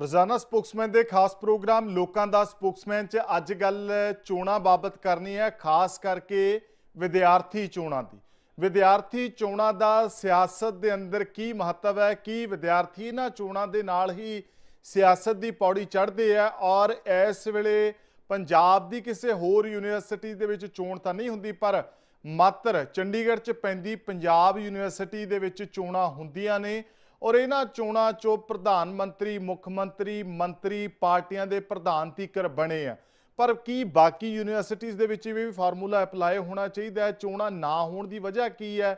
ਰੋਜ਼ਾਨਾ ਸਪੋਕਸਮੈਨ ਦੇ ਖਾਸ ਪ੍ਰੋਗਰਾਮ ਲੋਕਾਂ ਦਾ ਸਪੋਕਸਮੈਨ 'ਚ ਅੱਜ ਗੱਲ ਚੋਣਾਂ ਬਾਬਤ ਕਰਨੀ ਹੈ, ਖਾਸ ਕਰਕੇ ਵਿਦਿਆਰਥੀ ਚੋਣਾਂ ਦੀ। ਵਿਦਿਆਰਥੀ ਚੋਣਾਂ ਦਾ ਸਿਆਸਤ ਦੇ ਅੰਦਰ ਕੀ ਮਹੱਤਵ ਹੈ, ਕੀ ਵਿਦਿਆਰਥੀ ਇਹਨਾਂ ਚੋਣਾਂ ਦੇ ਨਾਲ ਹੀ ਸਿਆਸਤ ਦੀ ਪੌੜੀ ਚੜ੍ਹਦੇ ਆ ਔਰ ਇਸ ਵੇਲੇ ਪੰਜਾਬ ਦੀ ਕਿਸੇ ਹੋਰ ਯੂਨੀਵਰਸਿਟੀ ਦੇ ਵਿੱਚ ਚੋਣ ਤਾਂ ਨਹੀਂ ਹੁੰਦੀ, ਪਰ ਮਾਤਰ ਚੰਡੀਗੜ੍ਹ 'ਚ ਪੈਂਦੀ ਪੰਜਾਬ ਯੂਨੀਵਰਸਿਟੀ ਦੇ ਵਿੱਚ ਚੋਣਾਂ ਹੁੰਦੀਆਂ ਨੇ। ਔਰ ਇਹਨਾਂ ਚੋਣਾਂ 'ਚੋਂ ਪ੍ਰਧਾਨ ਮੰਤਰੀ, ਮੁੱਖ ਮੰਤਰੀ ਮੰਤਰੀ ਪਾਰਟੀਆਂ ਦੇ ਪ੍ਰਧਾਨ ਤੀਕਰ ਬਣੇ ਆ। ਪਰ ਕੀ ਬਾਕੀ ਯੂਨੀਵਰਸਿਟੀਜ਼ ਦੇ ਵਿੱਚ ਵੀ ਫਾਰਮੂਲਾ ਅਪਲਾਈ ਹੋਣਾ ਚਾਹੀਦਾ ਹੈ? ਚੋਣਾਂ ਨਾ ਹੋਣ ਦੀ ਵਜ੍ਹਾ ਕੀ ਹੈ?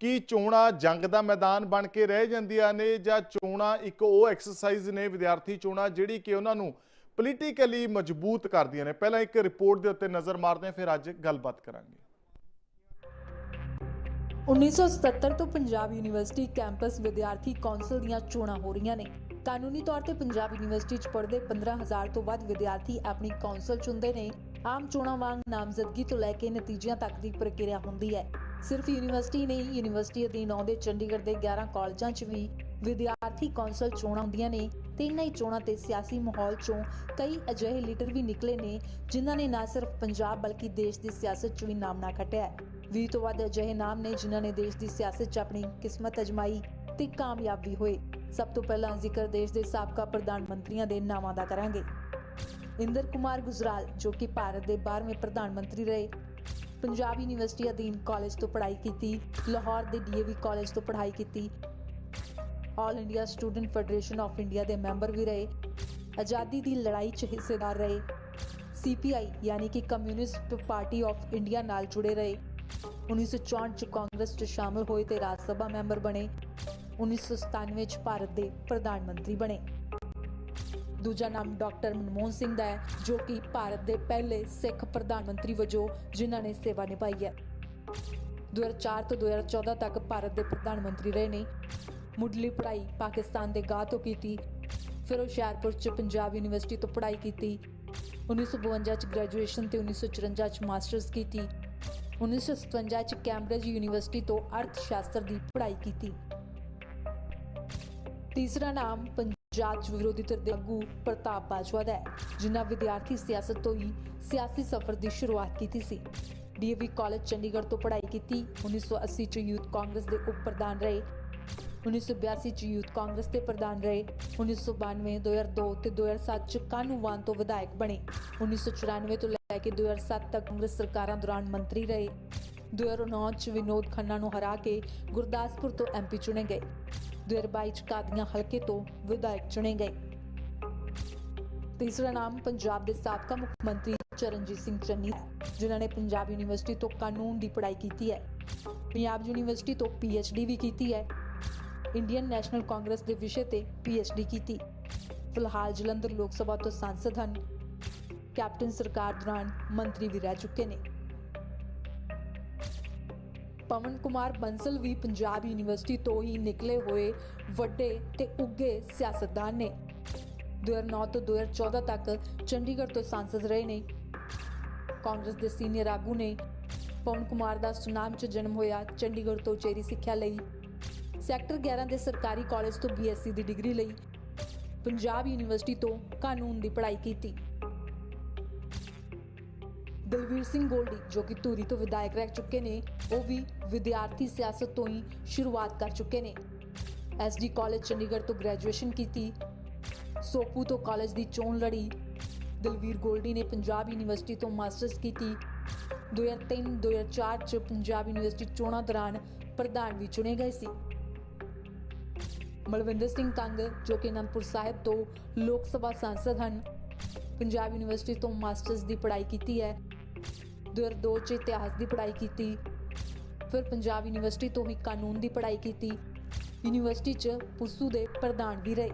ਕੀ ਚੋਣਾਂ ਜੰਗ ਦਾ ਮੈਦਾਨ ਬਣ ਕੇ ਰਹਿ ਜਾਂਦੀਆਂ ਨੇ ਜਾਂ ਚੋਣਾਂ ਇੱਕ ਉਹ ਐਕਸਰਸਾਈਜ਼ ਨੇ ਵਿਦਿਆਰਥੀ ਚੋਣਾਂ ਜਿਹੜੀ ਕਿ ਉਹਨਾਂ ਨੂੰ ਪੋਲੀਟੀਕਲੀ ਮਜ਼ਬੂਤ ਕਰਦੀਆਂ ਨੇ? ਪਹਿਲਾਂ ਇੱਕ ਰਿਪੋਰਟ ਦੇ ਉੱਤੇ ਨਜ਼ਰ ਮਾਰਦੇ ਹਾਂ, ਫਿਰ ਅੱਜ ਗੱਲਬਾਤ ਕਰਾਂਗੇ। 1977 ਤੋਂ ਪੰਜਾਬ ਯੂਨੀਵਰਸਿਟੀ ਕੈਂਪਸ ਵਿਦਿਆਰਥੀ ਕੌਂਸਲ ਦੀਆਂ ਚੋਣਾਂ ਹੋ ਰਹੀਆਂ ਨੇ। ਕਾਨੂੰਨੀ ਤੌਰ ਤੇ ਪੰਜਾਬ ਯੂਨੀਵਰਸਿਟੀ 'ਚ ਪੜ੍ਹਦੇ 15000 ਤੋਂ ਵੱਧ ਵਿਦਿਆਰਥੀ ਆਪਣੀ ਕੌਂਸਲ ਚੁਣਦੇ ਨੇ। ਆਮ ਚੋਣਾਂ ਵਾਂਗ ਨਾਮਜ਼ਦਗੀ ਤੋਂ ਲੈ ਕੇ ਨਤੀਜਿਆਂ ਤੱਕ ਦੀ ਪ੍ਰਕਿਰਿਆ ਹੁੰਦੀ ਹੈ। ਸਿਰਫ ਯੂਨੀਵਰਸਿਟੀ ਨਹੀਂ, ਯੂਨੀਵਰਸਿਟੀ ਅਧੀਨ ਆਉਂਦੇ ਚੰਡੀਗੜ੍ਹ ਦੇ 11 ਕਾਲਜਾਂ 'ਚ ਵੀ ਵਿਦਿਆਰਥੀ ਕੌਂਸਲ ਚੋਣਾਂ ਹੁੰਦੀਆਂ ਨੇ ਤੇ ਇਹਨਾਂ ਹੀ ਚੋਣਾਂ ਤੇ ਸਿਆਸੀ ਮਾਹੌਲ 'ਚੋਂ ਕਈ ਅਜਿਹੇ ਲੀਡਰ ਵੀ ਨਿਕਲੇ ਨੇ ਜਿਨ੍ਹਾਂ ਨੇ ਨਾ ਸਿਰਫ ਪੰਜਾਬ ਬਲਕਿ ਦੇਸ਼ ਦੀ ਸਿਆਸਤ 'ਚ ਵੀ ਨਾਮ ਨਾ ਖੱਟਿਆ ਹੈ। 20 ਤੋਂ ਵੱਧ ਅਜਿਹੇ ਨਾਮ ਨੇ ਜਿਨ੍ਹਾਂ ਨੇ ਦੇਸ਼ ਦੀ ਸਿਆਸਤ 'ਚ ਆਪਣੀ ਕਿਸਮਤ ਅਜਮਾਈ ਤੇ ਕਾਮਯਾਬ ਵੀ ਹੋਏ। ਸਭ ਤੋਂ ਪਹਿਲਾਂ ਜ਼ਿਕਰ ਦੇਸ਼ ਦੇ ਸਾਬਕਾ ਪ੍ਰਧਾਨ ਮੰਤਰੀਆਂ ਦੇ ਨਾਵਾਂ ਦਾ ਕਰਾਂਗੇ। ਇੰਦਰ ਕੁਮਾਰ ਗੁਜਰਾਲ, ਜੋ ਕਿ ਭਾਰਤ ਦੇ 12ਵੇਂ ਪ੍ਰਧਾਨ ਮੰਤਰੀ ਰਹੇ, ਪੰਜਾਬ ਯੂਨੀਵਰਸਿਟੀ ਅਧੀਨ ਕਾਲਜ ਤੋਂ ਪੜ੍ਹਾਈ ਕੀਤੀ, ਲਾਹੌਰ ਦੇ ਡੀਏਵੀ ਕਾਲਜ ਤੋਂ ਪੜ੍ਹਾਈ ਕੀਤੀ all India student federation of India ਦੇ ਮੈਂਬਰ ਵੀ ਰਹੇ, ਆਜ਼ਾਦੀ ਦੀ ਲੜਾਈ 'ਚ ਹਿੱਸੇਦਾਰ ਰਹੇ ਸੀਪੀਆਈ ਯਾਨੀ ਕਿ ਕਮਿਊਨਿਸਟ ਪਾਰਟੀ ਆਫ ਇੰਡੀਆ ਨਾਲ ਜੁੜੇ ਰਹੇ 1964 ਚ ਕਾਂਗਰਸ 'ਚ ਸ਼ਾਮਲ ਹੋਏ ਤੇ ਰਾਜ ਸਭਾ ਮੈਂਬਰ ਬਣੇ 1997 ਚ ਭਾਰਤ ਦੇ ਪ੍ਰਧਾਨ ਮੰਤਰੀ ਬਣੇ। ਦੂਜਾ ਨਾਮ ਡਾਕਟਰ ਮਨਮੋਹਨ ਸਿੰਘ ਦਾ ਹੈ, ਜੋ ਕਿ ਭਾਰਤ ਦੇ ਪਹਿਲੇ ਸਿੱਖ ਪ੍ਰਧਾਨ ਮੰਤਰੀ ਵਜੋਂ ਜਿਨ੍ਹਾਂ ਨੇ ਸੇਵਾ ਨਿਭਾਈ ਹੈ। 2004 ਤੋਂ 2014 ਤੱਕ ਭਾਰਤ ਦੇ ਪ੍ਰਧਾਨ ਮੰਤਰੀ ਰਹੇ ਨੇ। ਮੁੱਢਲੀ ਪੜ੍ਹਾਈ ਪਾਕਿਸਤਾਨ ਦੇ ਗਾਹ ਤੋਂ ਕੀਤੀ। ਫਿਰ ਹੁਸ਼ਿਆਰਪੁਰ ਚ ਪੰਜਾਬ ਯੂਨੀਵਰਸਿਟੀ ਤੋਂ ਪੜ੍ਹਾਈ ਕੀਤੀ। 1952 ਚ ਗ੍ਰੈਜੂਏਸ਼ਨ ਤੇ 1954 ਚ ਮਾਸਟਰਸ ਕੀਤੀ। 1957 ਚ ਕੈਂਬਰਿਜ ਯੂਨੀਵਰਸਿਟੀ ਤੋਂ ਅਰਥ ਸ਼ਾਸਤਰ ਦੀ ਪੜ੍ਹਾਈ ਕੀਤੀ। ਤੀਸਰਾ ਨਾਮ ਪੰਜਾਬ 'ਚ ਵਿਰੋਧੀ ਧਿਰ ਦੇ ਆਗੂ ਪ੍ਰਤਾਪ ਬਾਜਵਾ ਦਾ ਹੈ, ਜਿਨ੍ਹਾਂ ਵਿਦਿਆਰਥੀ ਸਿਆਸਤ ਤੋਂ ਹੀ ਸਿਆਸੀ ਸਫ਼ਰ ਦੀ ਸ਼ੁਰੂਆਤ ਕੀਤੀ ਸੀ। ਡੀਏਵੀ ਕਾਲਜ ਚੰਡੀਗੜ੍ਹ ਤੋਂ ਪੜ੍ਹਾਈ ਕੀਤੀ। 1980 ਚ ਯੂਥ ਕਾਂਗਰਸ ਦੇ ਉਪ ਪ੍ਰਧਾਨ ਰਹੇ। 1982 ਚ ਯੂਥ ਕਾਂਗਰਸ ਦੇ ਪ੍ਰਧਾਨ ਰਹੇ। 1992 2002 ਤੇ 2007 ਚ ਕਾਨੂੰਵਾਨ ਤੋਂ ਵਿਧਾਇਕ ਬਣੇ। 1994 ਤੋਂ ਲੈ ਕੇ 2007 ਤੱਕ ਕਾਂਗਰਸ ਸਰਕਾਰਾਂ ਦੌਰਾਨ ਮੰਤਰੀ ਰਹੇ। 2009 ਚ ਵਿਨੋਦ ਖੰਨਾ ਨੂੰ ਹਰਾ ਕੇ ਗੁਰਦਾਸਪੁਰ ਤੋਂ ਐਮਪੀ ਚੁਣੇ ਗਏ। 2022 ਚ ਕਾਦੀਆਂ ਹਲਕੇ ਤੋਂ ਵਿਧਾਇਕ ਚੁਣੇ ਗਏ। ਤੀਸਰਾ ਨਾਮ ਪੰਜਾਬ ਦੇ ਸਾਬਕਾ ਮੁੱਖ ਮੰਤਰੀ ਚਰਨਜੀਤ ਸਿੰਘ ਚੰਨੀ ਹੈ, ਜਿਨ੍ਹਾਂ ਨੇ ਪੰਜਾਬ ਯੂਨੀਵਰਸਿਟੀ ਤੋਂ ਕਾਨੂੰਨ ਦੀ ਪੜ੍ਹਾਈ ਕੀਤੀ ਹੈ। ਪੰਜਾਬ ਯੂਨੀਵਰਸਿਟੀ ਤੋਂ ਡੀ ਵੀ ਕੀਤੀ ਹੈ। ਇੰਡੀਅਨ ਨੈਸ਼ਨਲ ਕਾਂਗਰਸ ਦੇ ਵਿਸ਼ੇ ਤੇ ਡੀ ਕੀਤੀ। ਫਿਲਹਾਲ ਜਲੰਧਰ ਲੋਕ ਸਭਾ ਤੋਂ ਸੰਸਦ ਹਨ। ਕੈਪਟਨ ਸਰਕਾਰ ਦੌਰਾਨ ਮੰਤਰੀ ਵੀ ਰਹਿ ਚੁੱਕੇ ਨੇ। ਪਵਨ ਕੁਮਾਰ ਬੰਸਲ ਵੀ ਪੰਜਾਬ ਯੂਨੀਵਰਸਿਟੀ ਤੋਂ ਹੀ ਨਿਕਲੇ ਹੋਏ ਵੱਡੇ ਤੇ ਉੱਗੇ ਸਿਆਸਤਦਾਨ ਨੇ। 2009 ਤੋਂ 2014 ਤੱਕ ਚੰਡੀਗੜ੍ਹ ਤੋਂ ਸੰਸਦ ਰਹੇ ਨੇ। ਕਾਂਗਰਸ ਦੇ ਸੀਨੀਅਰ ਆਗੂ ਨੇ। ਪਵਨ ਕੁਮਾਰ ਦਾ ਸੁਨਾਮ 'ਚ ਜਨਮ ਹੋਇਆ ਚੰਡੀਗੜ੍ਹ ਤੋਂ ਉਚੇਰੀ ਸਿੱਖਿਆ ਲਈ। ਸੈਕਟਰ 11 ਦੇ ਸਰਕਾਰੀ ਕਾਲਜ ਤੋਂ ਬੀਐਸਸੀ ਦੀ ਡਿਗਰੀ ਲਈ ਪੰਜਾਬ ਯੂਨੀਵਰਸਿਟੀ ਤੋਂ ਕਾਨੂੰਨ ਦੀ ਪੜ੍ਹਾਈ ਕੀਤੀ। ਦਲਵੀਰ ਸਿੰਘ ਗੋਲਡੀ, ਜੋ ਕਿ ਧੂਰੀ ਤੋਂ ਵਿਧਾਇਕ ਰਹਿ ਚੁੱਕੇ ਨੇ, ਉਹ ਵੀ ਵਿਦਿਆਰਥੀ ਸਿਆਸਤ ਤੋਂ ਹੀ ਸ਼ੁਰੂਆਤ ਕਰ ਚੁੱਕੇ ਨੇ। ਐਸਡੀ ਕਾਲਜ ਚੰਡੀਗੜ੍ਹ ਤੋਂ ਗ੍ਰੈਜੂਏਸ਼ਨ ਕੀਤੀ। ਸੋਪੂ ਤੋਂ ਕਾਲਜ ਦੀ ਚੋਣ ਲੜੀ। ਦਲਵੀਰ ਗੋਲਡੀ ਨੇ ਪੰਜਾਬ ਯੂਨੀਵਰਸਿਟੀ ਤੋਂ ਮਾਸਟਰਸ ਕੀਤੀ। 2003-2004 ਚ ਪੰਜਾਬ ਯੂਨੀਵਰਸਿਟੀ ਚੋਣਾਂ ਦੌਰਾਨ ਪ੍ਰਧਾਨ ਵੀ ਚੁਣੇ ਗਏ ਸੀ। ਮਲਵਿੰਦਰ ਸਿੰਘ ਕੰਗ ਜੋ ਕਿ ਅਨੰਦਪੁਰ ਸਾਹਿਬ ਤੋਂ ਲੋਕ ਸਭਾ ਸਾਂਸਦ ਹਨ, ਪੰਜਾਬ ਯੂਨੀਵਰਸਿਟੀ ਤੋਂ ਮਾਸਟਰਸ ਦੀ ਪੜ੍ਹਾਈ ਕੀਤੀ ਹੈ 2002 ਚ ਇਤਿਹਾਸ ਦੀ ਪੜ੍ਹਾਈ ਕੀਤੀ, ਫਿਰ ਪੰਜਾਬ ਯੂਨੀਵਰਸਿਟੀ ਤੋਂ ਹੀ ਕਾਨੂੰਨ ਦੀ ਪੜ੍ਹਾਈ ਕੀਤੀ, ਯੂਨੀਵਰਸਿਟੀ ਚ ਪੁਸੂ ਦੇ ਪ੍ਰਧਾਨ ਵੀ ਰਹੇ।